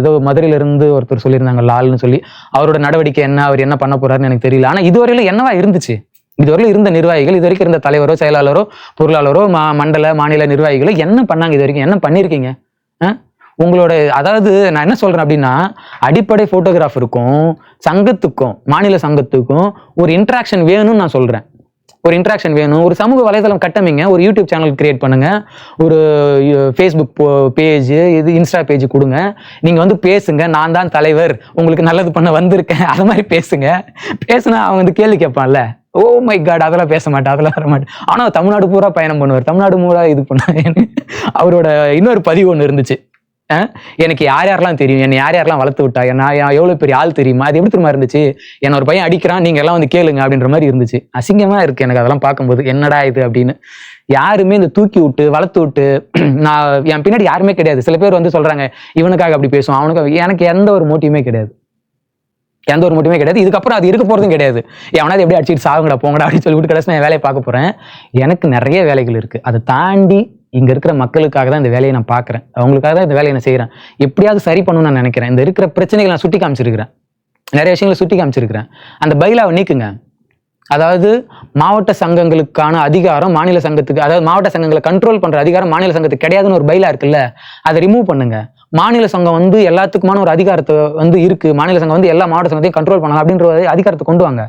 ஏதோ மதுரையில இருந்து ஒருத்தர் சொல்லியிருந்தாங்க லால்னு சொல்லி அவரோட நடவடிக்கை என்ன அவர் என்ன பண்ண போறாருன்னு எனக்கு தெரியல. ஆனா இதுவரையில என்னவா இருந்துச்சு? இதுவரையில் இருந்த நிர்வாகிகள் இது வரைக்கும் இருந்த தலைவரோ செயலாளரோ பொருளாளரோ மண்டல மாநில நிர்வாகிகளோ என்ன பண்ணாங்க இது வரைக்கும்? என்ன பண்ணியிருக்கீங்க? ஆ? உங்களோட அதாவது நான் என்ன சொல்றேன் அப்படின்னா அடிப்படை போட்டோகிராஃபருக்கும் சங்கத்துக்கும் மாநில சங்கத்துக்கும் ஒரு இன்ட்ராக்ஷன் வேணும்னு நான் சொல்றேன். ஒரு இன்ட்ராக்ஷன் வேணும். ஒரு சமூக வலைதளம் கட்டமைங்க. ஒரு யூடியூப் சேனல் கிரியேட் பண்ணுங்க. ஒரு ஃபேஸ்புக் பேஜ் இது இன்ஸ்டா பேஜ் கொடுங்க. நீங்க வந்து பேசுங்க. நான் தான் தலைவர். உங்களுக்கு நல்லது பண்ண வந்திருக்கேன். அது மாதிரி பேசுங்க. பேசுனா அவன் வந்து கேள்வி கேட்பான்ல. ஓ மை காட் அதெல்லாம் பேச மாட்டேன். அதெல்லாம் வர மாட்டேன். ஆனால் தமிழ்நாடு பூரா பயணம் பண்ணுவார். தமிழ்நாடு பூரா இது பண்ண அவரோட இன்னொரு பதிவு ஒன்று இருந்துச்சு. எனக்கு யார் யாரெல்லாம் தெரியும்? என்னை யார் யாரெல்லாம் வளர்த்து விட்டா? என்ன எவ்வளோ பெரிய ஆள் தெரியுமா? அது எப்படி தெரியுமா இருந்துச்சு? என்ன ஒரு பையன் அடிக்கிறான் நீங்க எல்லாம் வந்து கேளுங்க அப்படின்ற மாதிரி இருந்துச்சு. அசிங்கமா இருக்கு எனக்கு அதெல்லாம் பார்க்கும்போது. என்னடா இது அப்படின்னு. யாருமே இந்த தூக்கி விட்டு வளர்த்து விட்டு நான் என் பின்னாடி யாருமே கிடையாது. சில பேர் வந்து சொல்றாங்க இவனுக்காக அப்படி பேசுவோம் அவனுக்கு எனக்கு எந்த ஒரு மோட்டிவுமே கிடையாது. எந்த ஒரு மோட்டிவுமே கிடையாது. இதுக்கப்புறம் அது இருக்க போறதும் கிடையாது. எவனாவது எப்படி அடிச்சுட்டு சாகுங்கடா போங்கடா அப்படின்னு சொல்லிவிட்டு விட்டு நான் வேலையை பார்க்க போறேன். எனக்கு நிறைய வேலைகள் இருக்கு. அதை தாண்டி இங்க இருக்கிற மக்களுக்காக தான் இந்த வேலையை நான் பார்க்குறேன். அவங்களுக்காக தான் இந்த வேலையை நான் செய்கிறேன் எப்படியாவது சரி பண்ணணும்னு நான் நினைக்கிறேன். இந்த இருக்கிற பிரச்சனைகளை நான் சுட்டி காமிச்சிருக்கிறேன். நிறைய விஷயங்களை சுட்டி காமிச்சிருக்கிறேன். அந்த பைலாவை நீக்குங்க. அதாவது மாவட்ட சங்கங்களுக்கான அதிகாரம் மாநில சங்கத்துக்கு அதாவது மாவட்ட சங்கங்களை கண்ட்ரோல் பண்ற அதிகாரம் மாநில சங்கத்துக்கு கிடையாதுன்னு ஒரு பைலா இருக்குல்ல அதை ரிமூவ் பண்ணுங்க. மாநில சங்கம் வந்து எல்லாத்துக்குமான ஒரு அதிகாரத்தை வந்து இருக்கு. மாநில சங்கம் வந்து எல்லா மாவட்ட சங்கத்தையும் கண்ட்ரோல் பண்ணலாம் அப்படின்ற அதிகாரத்தை கொண்டு வாங்க.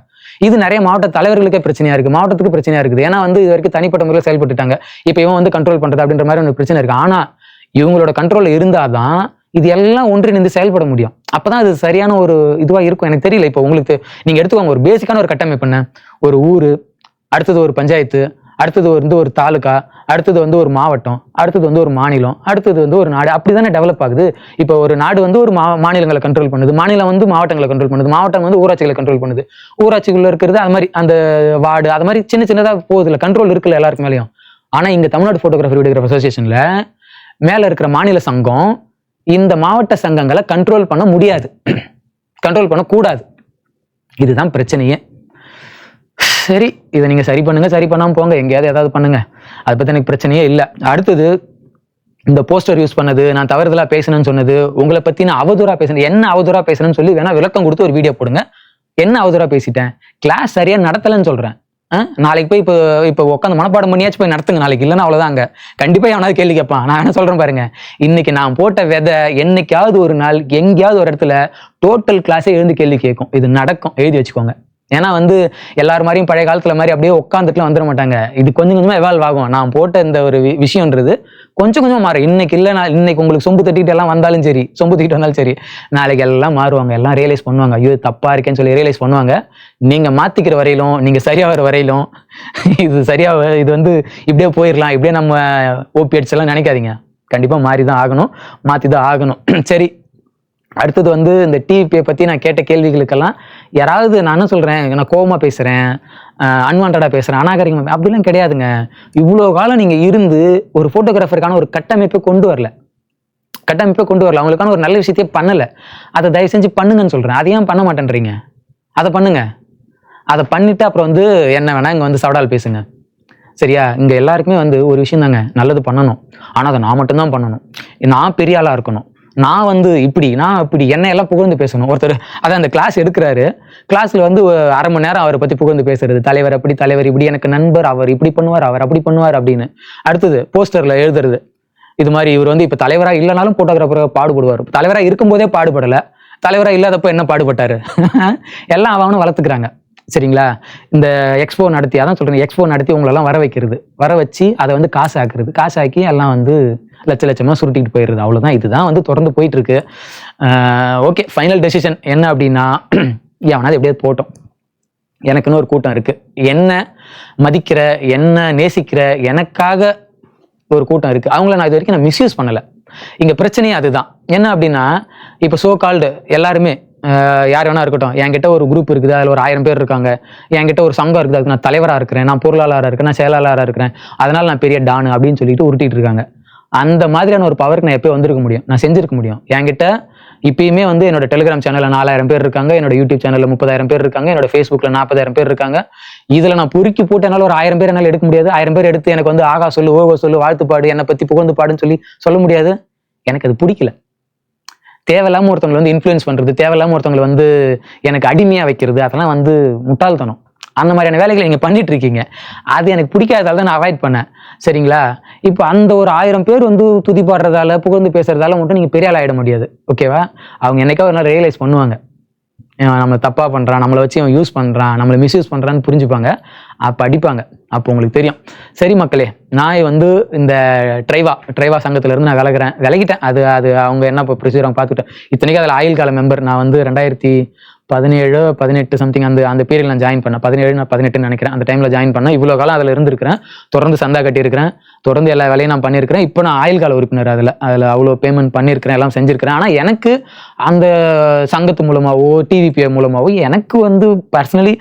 இது நிறைய மாவட்ட தலைவர்களுக்கே பிரச்சனையா இருக்கு. மாவட்டத்துக்கு பிரச்சனையா இருக்குது. ஏன்னா வந்து இது வரைக்கும் தனிப்பட்ட முறையில் செயல்பட்டுட்டாங்க. இப்போ இவன் வந்து கண்ட்ரோல் பண்றது அப்படின்ற மாதிரி ஒரு பிரச்சனை இருக்கு. ஆனா இவங்களோட கண்ட்ரோல் இருந்தாதான் இது எல்லாம் ஒன்றிணைந்து செயல்பட முடியும். அப்பதான் அது சரியான ஒரு இதுவா இருக்கும். எனக்கு தெரியல. இப்போ உங்களுக்கு நீங்க எடுத்துக்கோங்க. ஒரு பேசிக்கான ஒரு கட்டமைப்பு என்ன? ஒரு ஊரு அடுத்தது ஒரு பஞ்சாயத்து அடுத்தது வந்து ஒரு தாலுக்கா அடுத்தது வந்து ஒரு மாவட்டம் அடுத்தது வந்து ஒரு மாநிலம் அடுத்தது வந்து ஒரு நாடு. அப்படி தானே டெவலப் ஆகுது. இப்போ ஒரு நாடு வந்து ஒரு மா மாநிலங்களை கண்ட்ரோல் பண்ணுது. மாநிலம் வந்து மாவட்டங்களை கண்ட்ரோல் பண்ணுது. மாவட்டம் வந்து ஊராட்சிகளை கண்ட்ரோல் பண்ணுது. ஊராட்சிக்குள்ளே இருக்கிறது அது மாதிரி அந்த வார்டு அது மாதிரி சின்ன சின்னதாக போகுது இல்லை. கண்ட்ரோல் இருக்குல்ல எல்லாருக்கு மேலேயும் ஆனால் இங்கே தமிழ்நாடு ஃபோட்டோகிராஃபர் வீடியோகிராஃபர் அசோசியேஷனில் மேலே இருக்கிற மாநில சங்கம் இந்த மாவட்ட சங்கங்களை கண்ட்ரோல் பண்ண முடியாது. கண்ட்ரோல் பண்ணக்கூடாது இதுதான் பிரச்சனையே. சரி இதை நீங்கள் சரி பண்ணுங்க. சரி பண்ணாமல் போங்க. எங்கேயாவது ஏதாவது பண்ணுங்க. அதை பற்றி எனக்கு பிரச்சனையே இல்லை. அடுத்தது இந்த போஸ்டர் யூஸ் பண்ணது நான் தவறுதலாக பேசினேன்னு சொன்னது உங்களை பற்றி நான் அவதூறா பேசினேன். என்ன அவதூறா பேசுனேன்னு சொல்லி வேணா விளக்கம் கொடுத்து ஒரு வீடியோ போடுங்க. என்ன அவதூறாக பேசிட்டேன்? கிளாஸ் சரியாக நடத்தலைன்னு சொல்கிறேன் ஆ? நாளைக்கு போய் இப்போ இப்போ உட்காந்து மனப்பாடம் பண்ணியாச்சும் போய் நடத்துங்க நாளைக்கு. இல்லைன்னா அவ்வளோதான் அங்கே. கண்டிப்பாக அவனாவது கேள்வி கேட்பான். நான் என்ன சொல்கிறேன் பாருங்க. இன்னைக்கு நான் போட்ட விதை என்னைக்காவது ஒரு நாள் எங்கேயாவது ஒரு இடத்துல டோட்டல் கிளாஸே எழுந்து கேள்வி கேட்கும். இது நடக்கும். எழுதி வச்சுக்கோங்க. ஏன்னா வந்து எல்லார் மாதிரியும் பழைய காலத்துல மாதிரி அப்படியே உட்காந்துட்டுலாம் வந்துட மாட்டாங்க. இது கொஞ்சம் கொஞ்சமா எவால்வ் ஆகும். நான் போட்ட இந்த ஒரு விஷயம்ன்றது கொஞ்சம் கொஞ்சமா மாறும். இன்னைக்கு இல்லை நான் இன்னைக்கு உங்களுக்கு சொம்பு தட்டிட்டு எல்லாம் வந்தாலும் சரி சொம்பு தட்டிட்டு வந்தாலும் சரி நாளைக்கு எல்லாம் மாறுவாங்க. எல்லாம் ரியலைஸ் பண்ணுவாங்க. ஐயோ தப்பா இருக்கேன்னு சொல்லி ரியலைஸ் பண்ணுவாங்க. நீங்க மாத்திக்கிற வரையிலும் நீங்க சரியா வர வரையிலும் இது சரியா இது வந்து இப்படியே போயிடலாம் இப்படியே நம்ம ஓபிஎட்ஸ் எல்லாம் நினைக்காதீங்க. கண்டிப்பா மாறி தான் ஆகணும். மாத்தி தான் ஆகணும். சரி. அடுத்தது வந்து இந்த டிவிபியை பற்றி நான் கேட்ட கேள்விகளுக்கெல்லாம் யாராவது நானும் சொல்கிறேன் நான் கோவமா பேசுகிறேன் அன்வான்டாக பேசுகிறேன் அநாகரிகமாக அப்படிலாம் கிடையாதுங்க. இவ்வளோ காலம் நீங்கள் இருந்து ஒரு ஃபோட்டோகிராஃபருக்கான ஒரு கட்டமைப்பை கொண்டு வரல. கட்டமைப்பை கொண்டு வரல. அவங்களுக்கான ஒரு நல்ல விஷயத்தையே பண்ணலை. அதை தயவு செஞ்சு பண்ணுங்கன்னு சொல்கிறேன் அதை ஏன் பண்ண மாட்டேன்றீங்க? அதை பண்ணுங்க. அதை பண்ணிவிட்டு அப்புறம் வந்து என்ன வேணால் இங்கே வந்து சவடால் பேசுங்க. சரியா? இங்கே எல்லாருக்குமே வந்து ஒரு விஷயம் தாங்க. நல்லது பண்ணணும். ஆனால் அதை நான் மட்டும்தான் பண்ணணும். நான் பெரிய ஆளாக இருக்கணும். நான் வந்து இப்படி நான் இப்படி என்ன எல்லாம் புகழ்ந்து பேசணும். ஒருத்தர் அதான் அந்த கிளாஸ் எடுக்கிறாரு. கிளாஸ்ல வந்து ஒரு அரை மணி நேரம் அவரை பத்தி புகழ்ந்து பேசுறது. தலைவர் அப்படி தலைவர் இப்படி எனக்கு நண்பர் அவர் இப்படி பண்ணுவார் அவர் அப்படி பண்ணுவார் அப்படின்னு. அடுத்தது போஸ்டர்ல எழுதுறது. இது மாதிரி இவர் வந்து இப்ப தலைவரா இல்லைனாலும் போட்டோகிராஃபராக பாடுபடுவார். தலைவரா இருக்கும்போதே பாடுபடல. தலைவரா இல்லாதப்போ என்ன பாடுபட்டாரு? எல்லாம் அவனும் வளர்த்துக்கிறாங்க. சரிங்களா? இந்த எக்ஸ்போ நடத்தி அதான் சொல்றேன் எக்ஸ்போ நடத்தி உங்களெல்லாம் வர வைக்கிறது. வர வச்சு அதை வந்து காசு ஆக்குறது காசு ஆக்கி எல்லாம் வந்து லட்ச லட்சமாக சுருட்டிட்டு போயிடுறது அவ்வளோதான் இதுதான் வந்து தொடர்ந்து போயிட்டு இருக்கு ஓகே. ஃபைனல் டெசிஷன் என்ன அப்படின்னா எவனாவது எப்படியாவது போட்டோம் எனக்குன்னு ஒரு கூட்டம் இருக்கு. என்ன மதிக்கிற என்ன நேசிக்கிற எனக்காக ஒரு கூட்டம் இருக்கு. அவங்கள நான் இது வரைக்கும் நான் மிஸ்யூஸ் பண்ணலை. இங்கே பிரச்சனையே அதுதான். என்ன அப்படின்னா இப்போ சோ கால்டு எல்லாருமே யார் வேணா இருக்கட்டும். என்கிட்ட ஒரு குரூப் இருக்குது. அதில் ஒரு ஆயிரம் பேர் இருக்காங்க. என்கிட்ட ஒரு சங்கம் இருக்குது. அதுக்கு நான் தலைவராக இருக்கிறேன். நான் பொருளாளராக இருக்கேன் நான் செயலாளராக இருக்கிறேன். அதனால நான் பெரிய டானு அப்படின்னு சொல்லிட்டு உருட்டிட்டு இருக்காங்க. அந்த மாதிரியான ஒரு பவருக்கு நான் எப்போ வந்திருக்க முடியும். நான் செஞ்சிருக்க முடியும். என்கிட்ட இப்பயுமே வந்து என்னோட டெலிகிராம் சேனல்ல நாலாயிரம் பேர் இருக்காங்க என்னோட யூடியூப் சேனல்ல முப்பதாயிரம் பேர் இருக்காங்க என்னோட ஃபேஸ்புக்ல நாற்பதாயிரம் பேர் இருக்காங்க. இதுல நான் பொறுக்கி போட்டு ஒரு ஆயிரம் பேர் என்னால எடுக்க முடியாது. ஆயிரம் பேர் எடுத்து எனக்கு வந்து ஆகா சொல்லு ஓகோ சொல்லு வாழ்த்து பாடு என்னை பத்தி புகழ்ந்து பாடுன்னு சொல்லி சொல்ல முடியாது. எனக்கு அது பிடிக்கல. தேவையில்லாம ஒருத்தவங்களை வந்து இன்ஃப்ளூயன்ஸ் பண்றது தேவையில்லாம ஒருத்தவங்களை வந்து எனக்கு அடிமையா வைக்கிறது அதெல்லாம் வந்து முட்டாள்தனம். அந்த மாதிரியான வேலைகளை நீங்கள் பண்ணிட்டு இருக்கீங்க அது எனக்கு பிடிக்காததால தான் நான் அவாய்ட் பண்ணேன். சரிங்களா? இப்போ அந்த ஒரு ஆயிரம் பேர் வந்து துதி பாடுறதால புகழ்ந்து பேசுறதால மட்டும் நீங்கள் பெரிய ஆள் ஆகிட முடியாது ஓகேவா அவங்க என்னைக்கா ஒரு நாள் ரியலைஸ் பண்ணுவாங்க. நம்மளை தப்பாக பண்ணுறான் நம்மளை வச்சு அவன் யூஸ் பண்ணுறான் நம்மளை மிஸ்யூஸ் பண்ணுறான்னு புரிஞ்சுப்பாங்க. அப்போ அடிப்பாங்க. அப்போ உங்களுக்கு தெரியும். சரி மக்களே நான் வந்து இந்த ட்ரைவா ட்ரைவா சங்கத்திலேருந்து நான் விலகிறேன். விலகிட்டேன். அது அது அவங்க என்ன இப்போ ப்ரொசீஜர் அவங்க பார்த்துக்கிட்டேன் இத்தனைக்கும் அதில் ஆயுள் கால மெம்பர் நான் வந்து ரெண்டாயிரத்தி பதினேழு பதினெட்டு சம்திங் அந்த அந்த பீரியட் நான் ஜாயின் பண்ணேன். பதினேழு நான் பதினெட்டுன்னு நினைக்கிறேன். அந்த டைமில் ஜாயின் பண்ணேன். இவ்வளோ காலம் அதில் இருந்திருக்கிறேன். தொடர்ந்து சந்தா கட்டியிருக்கிறேன். தொடர்ந்து எல்லா வேலையும் நான் பண்ணியிருக்கிறேன். இப்போ நான் ஆயுள் கால உறுப்பினர் அதில். அதில் அவ்வளோ பேமெண்ட் பண்ணியிருக்கிறேன். எல்லாம் செஞ்சுருக்கிறேன். ஆனால் எனக்கு அந்த சங்கத்து மூலமாகவோ டிவிபிஐ மூலமாகவோ எனக்கு வந்து பர்சனலி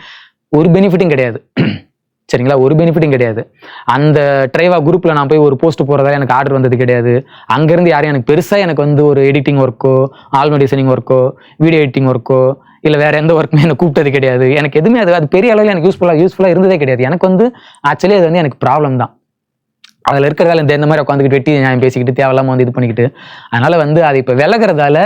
ஒரு பெனிஃபிட்டும் கிடையாது. சரிங்களா? ஒரு பெனிஃபிட்டும் கிடையாது. அந்த ட்ரைவா குரூப்பில் நான் போய் ஒரு போஸ்ட் போகிறதால எனக்கு ஆர்டர் வந்தது கிடையாது. அங்கேருந்து யாரும் எனக்கு பெருசாக எனக்கு வந்து ஒரு எடிட்டிங் ஒர்க்கோ ஆல்மோ டிசைனிங் ஒர்க்கோ வீடியோ எடிட்டிங் ஒர்க்கோ இல்லை வேற எந்த ஒர்க்குமே எனக்கு கூப்பிட்டது கிடையாது. எனக்கு எதுவுமே அது அது பெரிய அளவில் எனக்கு யூஸ்ஃபுல்லாக யூஸ்ஃபுல்லாக இருந்ததே கிடையாது. எனக்கு வந்து ஆக்சுவலி அது வந்து எனக்கு ப்ராப்ளம் தான். அதில் இருக்கிறதால இந்த இந்த மாதிரி உட்காந்துக்கிட்டு வெட்டி நியாயம் பேசிக்கிட்டு தேவையில்லாமல் வந்து இது பண்ணிக்கிட்டு. அதனால் வந்து அது இப்போ விலகிறதால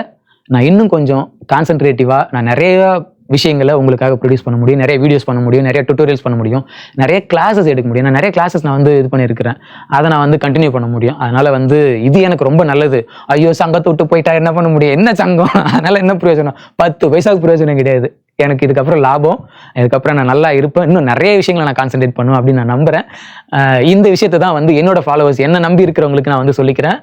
நான் இன்னும் கொஞ்சம் கான்சென்ட்ரேட்டிவாக நான் நிறையா விஷயங்களை உங்களுக்காக ப்ரொடியூஸ் பண்ண முடியும் நிறைய வீடியோஸ் பண்ண முடியும் நிறைய டுட்டோரியல்ஸ் பண்ண முடியும் நிறைய கிளாஸஸ் எடுக்க முடியும். நான் நிறைய கிளாஸஸ் நான் வந்து இது பண்ணியிருக்கிறேன். அதை நான் வந்து கண்டினியூ பண்ண முடியும். அதனால் வந்து இது எனக்கு ரொம்ப நல்லது. ஐயோ சங்கத்தை விட்டு போயிட்டா என்ன பண்ண முடியும்? என்ன சங்கம்? அதனால் என்ன பிரயோஜனம்? பத்து பைசாவுக்கு பிரயோஜனம் கிடையாது. எனக்கு இதுக்கப்புறம் லாபம் இதுக்கப்புறம் நான் நல்லா இருப்பேன். இன்னும் நிறைய விஷயங்களை நான் கான்சென்ட்ரேட் பண்ணுவேன் அப்படின்னு நான் நம்புறேன். இந்த விஷயத்தை தான் வந்து என்னோட ஃபாலோவர்ஸ் என்ன நம்பி இருக்கிறவங்களுக்கு நான் வந்து சொல்லிக்கிறேன்.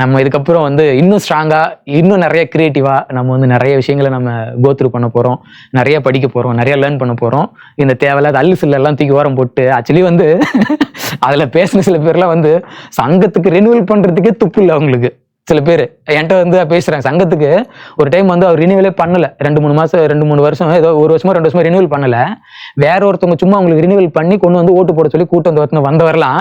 நம்ம இதுக்கப்புறம் வந்து இன்னும் ஸ்ட்ராங்காக இன்னும் நிறைய க்ரியேட்டிவாக நம்ம வந்து நிறைய விஷயங்களை நம்ம கோத்ரூ பண்ண போகிறோம் நிறைய படிக்க போகிறோம் நிறைய லேர்ன் பண்ண போகிறோம் இந்த தேவையில்லாத அல்லு சில்லெல்லாம் தூக்கி ஓரம் போட்டு ஆக்சுவலி வந்து அதில் பேசின சில பேர்லாம் வந்து சங்கத்துக்கு ரெனியூவல் பண்ணுறதுக்கே துப்பு இல்லை அவங்களுக்கு. சில பேர் என்கிட்ட வந்து பேசுகிறேன் சங்கத்துக்கு ஒரு டைம் வந்து அவர் ரினியூவலே பண்ணலை. ரெண்டு மூணு மாதம் ரெண்டு மூணு வருஷம் ஏதோ ஒரு வருஷமோ ரெண்டு வருஷமா ரினியூவல் பண்ணல. வேற ஒருத்தவங்க சும்மா அவங்களுக்கு ரினியூவல் பண்ணி கொண்டு வந்து ஓட்டு போட சொல்லி கூட்டம் வந்து ஒருத்தன் வந்தவரெல்லாம்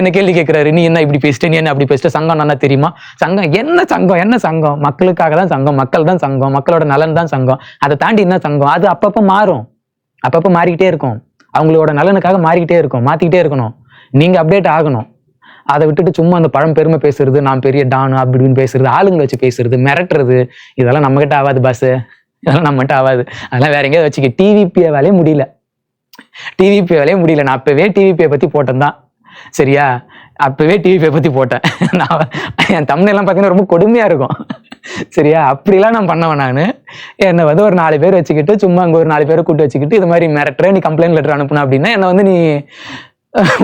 என்ன கேள்வி கேட்குறாரு நீ என்ன இப்படி பேசிட்டு? நீ என்ன அப்படி பேசிட்டு? சங்கம் நல்லா தெரியுமா? சங்கம் என்ன சங்கம் என்ன சங்கம்? மக்களுக்காக தான் சங்கம் மக்கள் தான் சங்கம் மக்களோட நலன் தான் சங்கம். அதை தாண்டி என்ன சங்கம்? அது அப்பப்போ மாறும். அப்பப்போ மாறிக்கிட்டே இருக்கும். அவங்களோட நலனுக்காக மாறிக்கிட்டே இருக்கும் மாற்றிக்கிட்டே இருக்கணும். நீங்கள் அப்டேட் ஆகணும். அதை விட்டுட்டு சும்மா அந்த பழம் பெருமை பேசுறது நான் பெரிய டானு அப்படி இப்படின்னு பேசுறது ஆளுங்களை வச்சு பேசுறது மிரட்டுறது இதெல்லாம் நம்மகிட்ட ஆகாது பாஸ் இதெல்லாம் நம்மகிட்ட ஆகாது. அதெல்லாம் வேற எங்கேயாவது வச்சுக்க. டிவிபியை வேலையே முடியல. டிவிபி வேலையே முடியல. நான் அப்பவே டிவிபியை பத்தி போட்டேன் தான். சரியா? அப்பவே டிவிபியை பத்தி போட்டேன். நான் என் தமிழெல்லாம் பார்த்தீங்கன்னா ரொம்ப கொடுமையா இருக்கும். சரியா? அப்படிலாம் நான் பண்ணவன் நான். என்னை வந்து ஒரு நாலு பேர் வச்சுக்கிட்டு சும்மா அங்கே ஒரு நாலு பேரை கூட்டு வச்சுக்கிட்டு இது மாதிரி மிரட்டுற நீ கம்ப்ளைண்ட் லெட்டர் அனுப்புன அப்படின்னா என்னை வந்து நீ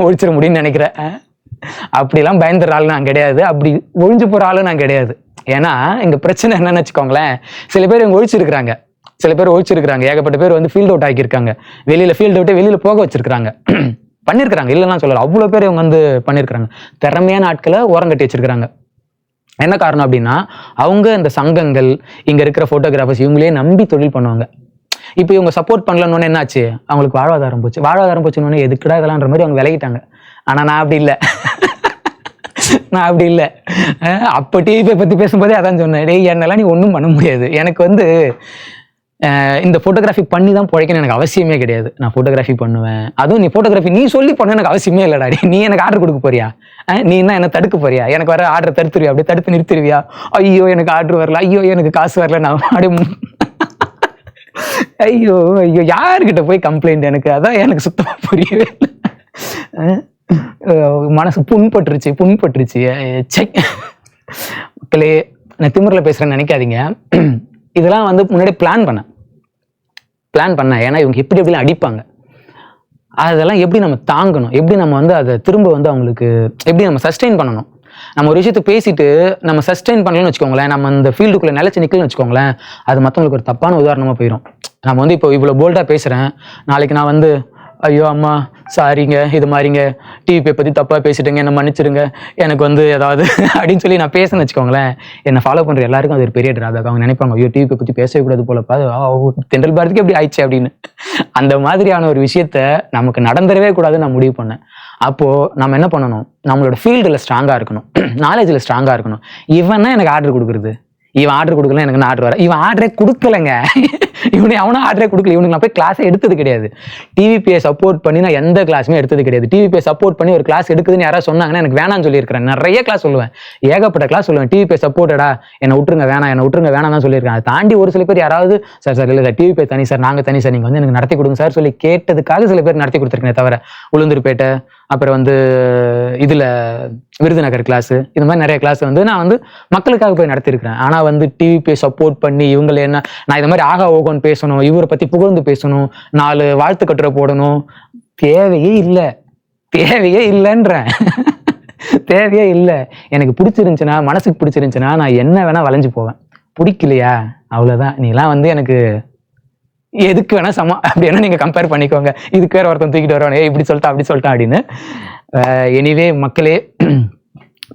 ஒழிச்சிட முடியும்னு நினைக்கிறேன் அப்படிலாம் பயந்துடுற ஆள் நான் கிடையாது. அப்படி ஒழிஞ்சு போகிற ஆளும் நான் கிடையாது. ஏன்னா எங்கள் பிரச்சனை என்னன்னு வச்சுக்கோங்களேன். சில பேர் இவங்க ஒழிச்சிருக்கிறாங்க. சில பேர் ஒழிச்சிருக்கிறாங்க. ஏகப்பட்ட பேர் வந்து ஃபீல்ட் அவுட் ஆகியிருக்காங்க வெளியில் ஃபீல்ட் அவுட்டே வெளியில் போக வச்சிருக்காங்க பண்ணியிருக்கிறாங்க இல்லைன்னா சொல்லலாம் அவ்வளோ பேர் இவங்க வந்து பண்ணியிருக்கிறாங்க திறமையான ஆட்களை ஓரங்கட்டி வச்சிருக்கிறாங்க. என்ன காரணம் அப்படின்னா அவங்க இந்த சங்கங்கள் இங்கே இருக்கிற ஃபோட்டோகிராஃபர்ஸ் இவங்களே நம்பி தொழில் பண்ணுவாங்க. இப்போ இவங்க சப்போர்ட் பண்ணலன்னு என்னாச்சு? அவங்களுக்கு வாழ்வாதாரம் போச்சு. வாழ்வாதாரம் போச்சுன்னு எதுக்குடா இதெல்லாம்ன்ற மாதிரி அவங்க விலகிட்டாங்க. ஆனால் நான் அப்படி இல்லை. நான் அப்படி இல்லை. அப்போ டிவி பற்றி பேசும்போதே அதான் சொன்னேன். டேய் என்னெல்லாம் நீ ஒன்றும் பண்ண முடியாது. எனக்கு வந்து இந்த ஃபோட்டோகிராஃபி பண்ணி தான் பிழைக்கணும் எனக்கு அவசியமே கிடையாது. நான் ஃபோட்டோகிராஃபி பண்ணுவேன். அதுவும் நீ ஃபோட்டோகிராஃபி நீ சொல்லி பண்ண எனக்கு அவசியமே இல்லைடா நீ எனக்கு ஆர்டர் கொடுக்க போறியா? நீ என்ன என்ன தடுக்க போறியா? எனக்கு வர ஆர்டர் தடுத்துருவியா? அப்படியே தடுத்து நிறுத்திடுவியா ஐயோ எனக்கு ஆர்டர் வரல. ஐயோ எனக்கு காசு வரல. நான் அப்படியே ஐயோ ஐயோ யாருக்கிட்ட போய் கம்ப்ளைண்ட் எனக்கு? அதான் எனக்கு சுத்தமாக புரியவே இல்லை. மனசு புண்பட்டுருச்சு புண்பட்டுருச்சு. அஹ் மக்களே நான் திமுறில் பேசுகிறேன்னு நினைக்காதீங்க. இதெல்லாம் வந்து முன்னாடி பிளான் பண்ணேன். பிளான் பண்ணேன். ஏன்னா இவங்க எப்படி எப்படிலாம் அடிப்பாங்க. அதெல்லாம் எப்படி நம்ம தாங்கணும்? எப்படி நம்ம வந்து அதை திரும்ப வந்து அவங்களுக்கு எப்படி நம்ம சஸ்டெயின் பண்ணணும்? நம்ம ஒரு விஷயத்தை பேசிட்டு நம்ம சஸ்டெயின் பண்ணலன்னு வச்சுக்கோங்களேன் நம்ம இந்த ஃபீல்டுக்குள்ளே நிலச்சி நிற்கலன்னு வச்சுக்கோங்களேன் அது மற்றவங்களுக்கு ஒரு தப்பான உதாரணமாக போயிடும் நம்ம வந்து இப்போ இவ்வளோ போல்டாக பேசுகிறேன் நாளைக்கு நான் வந்து ஐயோ அம்மா சாரிங்க இது மாதிரிங்க. டிவி பற்றி தப்பாக பேசிட்டுங்க என்னை மன்னிச்சிடுங்க. எனக்கு வந்து ஏதாவது அப்படின்னு சொல்லி நான் பேசுன்னு வச்சுக்கோங்களேன். என்னை ஃபாலோ பண்ணுற எல்லாருக்கும் அது ஒரு பெரிய ட்ராபேக் அவங்க நினைப்பாங்க ஐயோ டிவி பற்றி பேசவே கூடாது போலப்பா அது, ஓ, தென்றல் பாரதிக்கு எப்படி ஆயிடுச்சு அப்படின்னு. அந்த மாதிரியான ஒரு விஷயத்த நமக்கு நடந்துடவே கூடாதுன்னு நான் முடிவு பண்ணேன். அப்போது நம்ம என்ன பண்ணணும்? நம்மளோட ஃபீல்டில் ஸ்ட்ராங்காக இருக்கணும். நாலேஜில் ஸ்ட்ராங்காக இருக்கணும். இவன் தான் எனக்கு ஆர்டர் கொடுக்குறது? இவன் ஆர்டர் கொடுக்கல எனக்கு ஆர்டர் வர? இவன் ஆர்டரே கொடுக்கலங்க. இவனுக்கு அவனும் ஆர்டரே கொடுக்கல. இவனுக்கு நான் போய் கிளாஸே எடுத்தது கிடையாது. டிவிபியை சப்போர்ட் பண்ணி நான் எந்த கிளாஸுமே எடுத்தது கிடையாது. டிவிபியை சப்போர்ட் பண்ணி ஒரு கிளாஸ் எடுக்குதுன்னு யாராவது சொன்னாங்கன்னா எனக்கு வேணாம்னு சொல்லியிருக்கிறேன். நிறைய கிளாஸ் சொல்லுவேன். ஏகப்பட்ட கிளாஸ் சொல்லுவேன். டிவிபியை சப்போர்ட்டடா என்னை விட்டுருங்க வேணாம் என்னை விட்டுருங்க வேணாம் தான் சொல்லியிருக்கேன். அதை தாண்டி ஒரு சில பேர் யாராவது சார் சார் இல்லை சார் டிவிபி தனி சார் நாங்கள் தனி சார் நீங்கள் வந்து எனக்கு நடத்தி கொடுங்க சார் சொல்லி கேட்டதுக்காக சில பேர் நடத்தி கொடுத்துருக்கேன் தவிர உளுந்தூர்பேட்டை அப்புறம் வந்து இதில் விருதுநகர் கிளாஸ் இது மாதிரி நிறைய கிளாஸ் வந்து நான் வந்து மக்களுக்காக போய் நடத்திருக்கிறேன் ஆனால் வந்து டிவிபியை சப்போர்ட் பண்ணி இவங்களை என்ன நான் இது மாதிரி ஆகா ஓகோ ஓகோன்னு பேசணும் இவரை பத்தி புகழ்ந்து பேசணும் நாலு வாழ்த்து கட்டுரை போடணும். தேவையே இல்லை. தேவையே இல்லைன்றேன். தேவையே இல்லை. எனக்கு பிடிச்சிருந்துச்சுன்னா மனசுக்கு பிடிச்சிருந்துச்சுன்னா நான் என்ன வேணா வளைஞ்சு போவேன். பிடிக்கலையா? அவ்வளோதான் நீலாம் வந்து எனக்கு எதுக்கு வேணா சமம் அப்படின்னா நீங்க கம்பேர் பண்ணிக்கோங்க. இதுக்கு வேற ஒருத்தன் தூக்கிட்டு வருவானே இப்படி சொல்லிட்டா அப்படி சொல்லிட்டான் அப்படின்னு. எனிவே மக்களே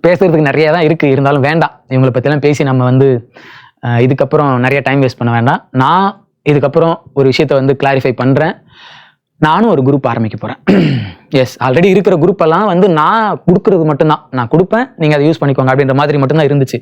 பேசுறதுக்கு நிறைய தான் இருக்கு. இருந்தாலும் வேண்டாம். இவங்களை பற்றிலாம் பேசி நம்ம வந்து இதுக்கப்புறம் நிறைய டைம் வேஸ்ட் பண்ண வேண்டாம். நான் இதுக்கப்புறம் ஒரு விஷயத்த வந்து கிளாரிஃபை பண்ணுறேன் நானும் ஒரு குரூப் ஆரம்பிக்க போகிறேன் எஸ் ஆல்ரெடி இருக்கிற குரூப்பெல்லாம் வந்து நான் கொடுக்குறது மட்டும்தான். நான் கொடுப்பேன். நீங்கள் அதை யூஸ் பண்ணிக்கோங்க அப்படின்ற மாதிரி மட்டும்தான் இருந்துச்சு.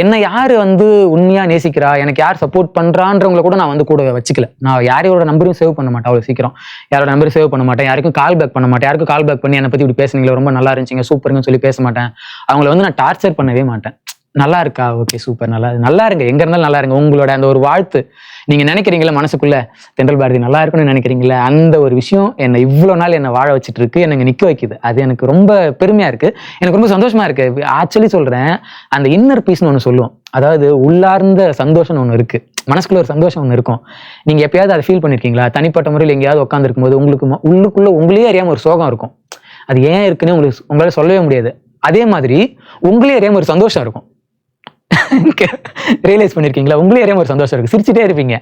என்னை யார் வந்து உண்மையாக நேசிக்கிறா? எனக்கு யார் சப்போர்ட் பண்ணுறான்றவங்கள கூட நான் வந்து கூட வச்சுக்கல. நான் யாரையோட நம்பரும் சேவ் பண்ண மாட்டேன் அவ்வளோ சீக்கிரம். யாரோட நம்பரும் சேவ் பண்ண மாட்டேன். யாருக்கும் கால் பேக் பண்ண மாட்டேன். யாருக்கும் கால் பேக் பண்ணி என்னை பற்றி இப்படி பேசுனீங்களே ரொம்ப நல்லா இருந்துச்சுங்க சூப்பருங்கன்னு சொல்லி பேச மாட்டேன். அவங்கள வந்து நான் டார்ச்சர் பண்ணவே மாட்டேன். நல்லா இருக்கா? ஓகே சூப்பர் நல்லா நல்லா இருங்க. எங்க இருந்தாலும் நல்லா இருங்க. உங்களோட அந்த ஒரு வாழ்த்து நீங்க நினைக்கிறீங்களா? மனசுக்குள்ள தென்றல் பாரதி நல்லா இருக்கும்னு நினைக்கிறீங்களா? அந்த ஒரு விஷயம் என்னை இவ்வளோ நாள் என்னை வாழ வச்சுட்டு இருக்கு என்னை நிக்க வைக்குது. அது எனக்கு ரொம்ப பெருமையா இருக்கு. எனக்கு ரொம்ப சந்தோஷமா இருக்கு. ஆக்சுவலி சொல்றேன் அந்த இன்னர் பீஸ்னு ஒன்று சொல்லுவோம். அதாவது உள்ளார்ந்த சந்தோஷம்னு ஒன்று இருக்கு. மனசுக்குள்ள ஒரு சந்தோஷம் ஒன்று இருக்கும். நீங்க எப்பயாவது அதை ஃபீல் பண்ணிருக்கீங்களா? தனிப்பட்ட முறையில் எங்கேயாவது உட்காந்துருக்கும் போது உங்களுக்கு உள்ளுக்குள்ள உங்களையே அறியாம ஒரு சோகம் இருக்கும். அது ஏன் இருக்குன்னு உங்களுக்கு உங்களால சொல்லவே முடியாது. அதே மாதிரி உங்களே அறியாம ஒரு சந்தோஷம் இருக்கும். ரியலைஸ் பண்ணியிருக்கீங்களா உங்களே அறியாம ஒரு சந்தோஷம் இருக்கு. சிரிச்சுட்டே இருப்பீங்க.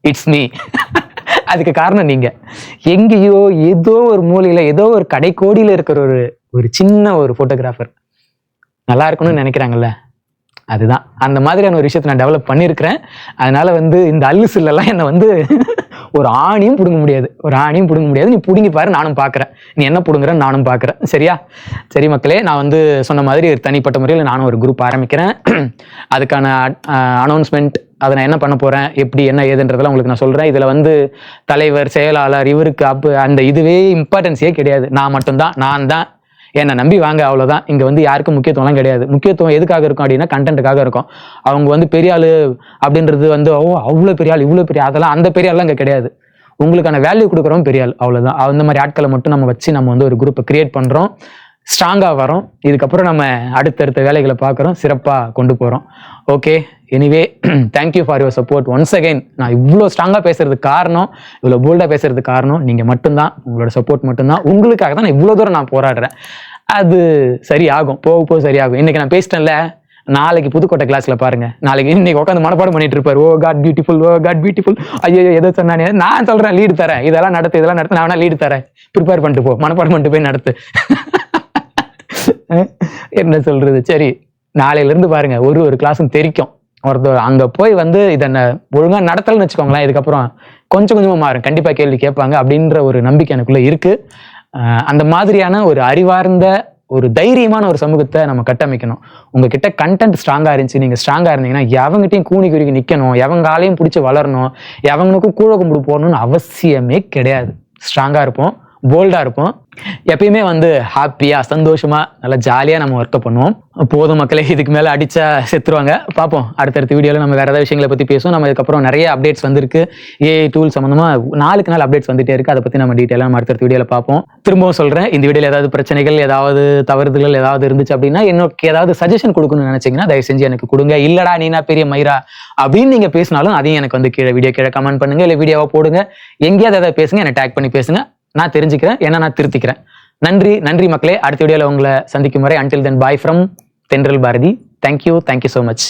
இட்ஸ் மீ அதுக்கு காரணம் நீங்க. எங்கேயோ ஏதோ ஒரு மூலையில ஏதோ ஒரு கடைக்கோடியில் இருக்கிற ஒரு ஒரு சின்ன ஒரு போட்டோகிராஃபர் நல்லா இருக்கணும்னு நினைக்கிறாங்கல்ல? அதுதான். அந்த மாதிரியான ஒரு விஷயத்தை நான் டெவலப் பண்ணியிருக்கிறேன். அதனால வந்து இந்த அல்லு சில்லெல்லாம் என்னை வந்து ஒரு ஆணியும் பிடுங்க முடியாது. ஒரு ஆணியும் பிடுங்க முடியாது. நீ பிடுங்கி பாரு நானும் பார்க்குறேன் நீ என்ன பிடுங்குறேன்னு நானும் பார்க்குறேன் சரியா? சரி மக்களே நான் வந்து சொன்ன மாதிரி ஒரு தனிப்பட்ட முறையில் நானும் ஒரு குரூப் ஆரம்பிக்கிறேன். அதுக்கான அனௌன்ஸ்மெண்ட் அதை நான் என்ன பண்ண போகிறேன் எப்படி என்ன ஏதுன்றதெல்லாம் உங்களுக்கு நான் சொல்கிறேன் இதில் வந்து தலைவர் செயலாளர் இவருக்கு அப்போ அந்த இதுவே இம்பார்ட்டன்ஸே கிடையாது. நான் மட்டும்தான் நான் தான் என்னை நம்பி வாங்க அவ்வளோதான் இங்கே வந்து யாருக்கும் முக்கியத்துவம்லாம் கிடையாது. முக்கியத்துவம் எதுக்காக இருக்கும் அப்படின்னா கண்டென்ட்டுக்காக இருக்கும். அவங்க வந்து பெரிய ஆள் அப்படின்றது வந்து ஓ அவ்வளோ பெரிய ஆள் இவ்வளோ பெரிய அதெல்லாம் அந்த பெரிய ஆள்லாம் இங்கே கிடையாது. உங்களுக்கான வேல்யூ கொடுக்குறவங்க பெரிய ஆள் அவ்வளோதான் அந்த மாதிரி ஆட்களை மட்டும் நம்ம வச்சு நம்ம வந்து ஒரு குரூப்பை கிரியேட் பண்ணுறோம் ஸ்ட்ராங்காக வரோம். இதுக்கப்புறம் நம்ம அடுத்தடுத்த வேலைகளை பார்க்குறோம். சிறப்பாக கொண்டு போகிறோம் okay anyway thank you for your support once again நான் இவ்வளோ ஸ்ட்ராங்காக பேசுறதுக்கு காரணம் இவ்வளோ போல்டாக பேசுறதுக்கு காரணம் நீங்கள் மட்டும்தான் உங்களோட சப்போர்ட் மட்டும்தான். உங்களுக்காக தான் நான் இவ்வளோ தூரம் நான் போராடுறேன். அது சரியாகும். போக போக சரியாகும். இன்னைக்கு நான் பேசிட்டேன்ல நாளைக்கு புதுக்கோட்டை கிளாஸ்ல பாருங்க. நாளைக்கு இன்னைக்கு உட்காந்து மனப்பாடம் பண்ணிட்டு இருப்பாரு. Oh God beautiful oh God beautiful ஐயோ எதை சொன்னானே. நான் சொல்றேன் லீடு தரேன். இதெல்லாம் நடத்து இதெல்லாம் நடத்து. நான் வேணா லீடு தரேன். ப்ரிப்பேர் பண்ணிட்டு போ. மனப்பாடம் பண்ணிட்டு போய் நடத்து. என்ன சொல்றது? சரி நாளையில இருந்து பாருங்க. ஒரு ஒரு கிளாஸும் தெரிக்கும். ஒருத்தர் அங்க போய் வந்து இதை ந- ஒழுங்கா நடத்தலன்னு வச்சுக்கோங்களேன் இதுக்கப்புறம் கொஞ்சம் கொஞ்சமா மாறும். கண்டிப்பா கேள்வி கேட்பாங்க அப்படின்ற ஒரு நம்பிக்கை எனக்குள்ள இருக்கு. அந்த மாதிரியான ஒரு அறிவார்ந்த ஒரு தைரியமான ஒரு சமூகத்தை நம்ம கட்டமைக்கணும். உங்ககிட்ட கண்டென்ட் ஸ்ட்ராங்காக இருந்துச்சு. நீங்கள் ஸ்ட்ராங்காக இருந்தீங்கன்னா எவங்கிட்டையும் கூணி குறுக்கி நிற்கணும் எவங்காலையும் பிடிச்சி வளரணும். எவங்களுக்கும் கூழ கும்பிடு போகணும்னு அவசியமே கிடையாது. ஸ்ட்ராங்காக இருப்போம். போல்டாக இருப்போம் எப்பயுமே வந்து ஹாப்பியாக சந்தோஷமாக நல்லா ஜாலியாக நம்ம ஒர்க்கை பண்ணுவோம். போதும் மக்களே இதுக்கு மேலே அடித்தா செத்துருவாங்க. பார்ப்போம். அடுத்தடுத்த வீடியோவில் நம்ம வேறு ஏதாவது விஷயங்களை பற்றி பேசுவோம். நம்ம இதுக்கப்புறம் நிறைய அப்டேட்ஸ் வந்திருக்கு. ஏஐ டூல் சம்மந்தமாக நாளுக்கு நாள் அப்டேட்ஸ் வந்துட்டே இருக்குது அதை பற்றி நம்ம டீட்டெயிலாக நம்ம அடுத்தடுத்த வீடியோவில் பார்ப்போம். திரும்பவும் சொல்கிறேன் இந்த வீடியோவில் ஏதாவது பிரச்சனைகள் ஏதாவது தவறுதல்கள் ஏதாவது இருந்துச்சு அப்படின்னா எனக்கு ஏதாவது சஜஷன் கொடுக்கணும்னு நினச்சிங்கன்னா தயவு செஞ்சு எனக்கு கொடுங்க. இல்லடா நீனா பெரிய மயிரா? அப்படின்னு நீங்கள் பேசினாலும் அதையும் எனக்கு வந்து கீழே வீடியோ கீழே கமெண்ட் பண்ணுங்கள் இல்லை வீடியோவாக போடுங்க. எங்கேயாவது ஏதாவது பேசுங்க என்னை டேக் பண்ணி பேசுங்க. நான் தெரிஞ்சுக்கிறேன் ஏன்னா நான் திருத்திக்கிறேன். நன்றி நன்றி மக்களே. அடுத்த வீடியோவில் உங்களை சந்திக்கும் வரை until then bye from Thendral Bharathi. Thank you thank you so much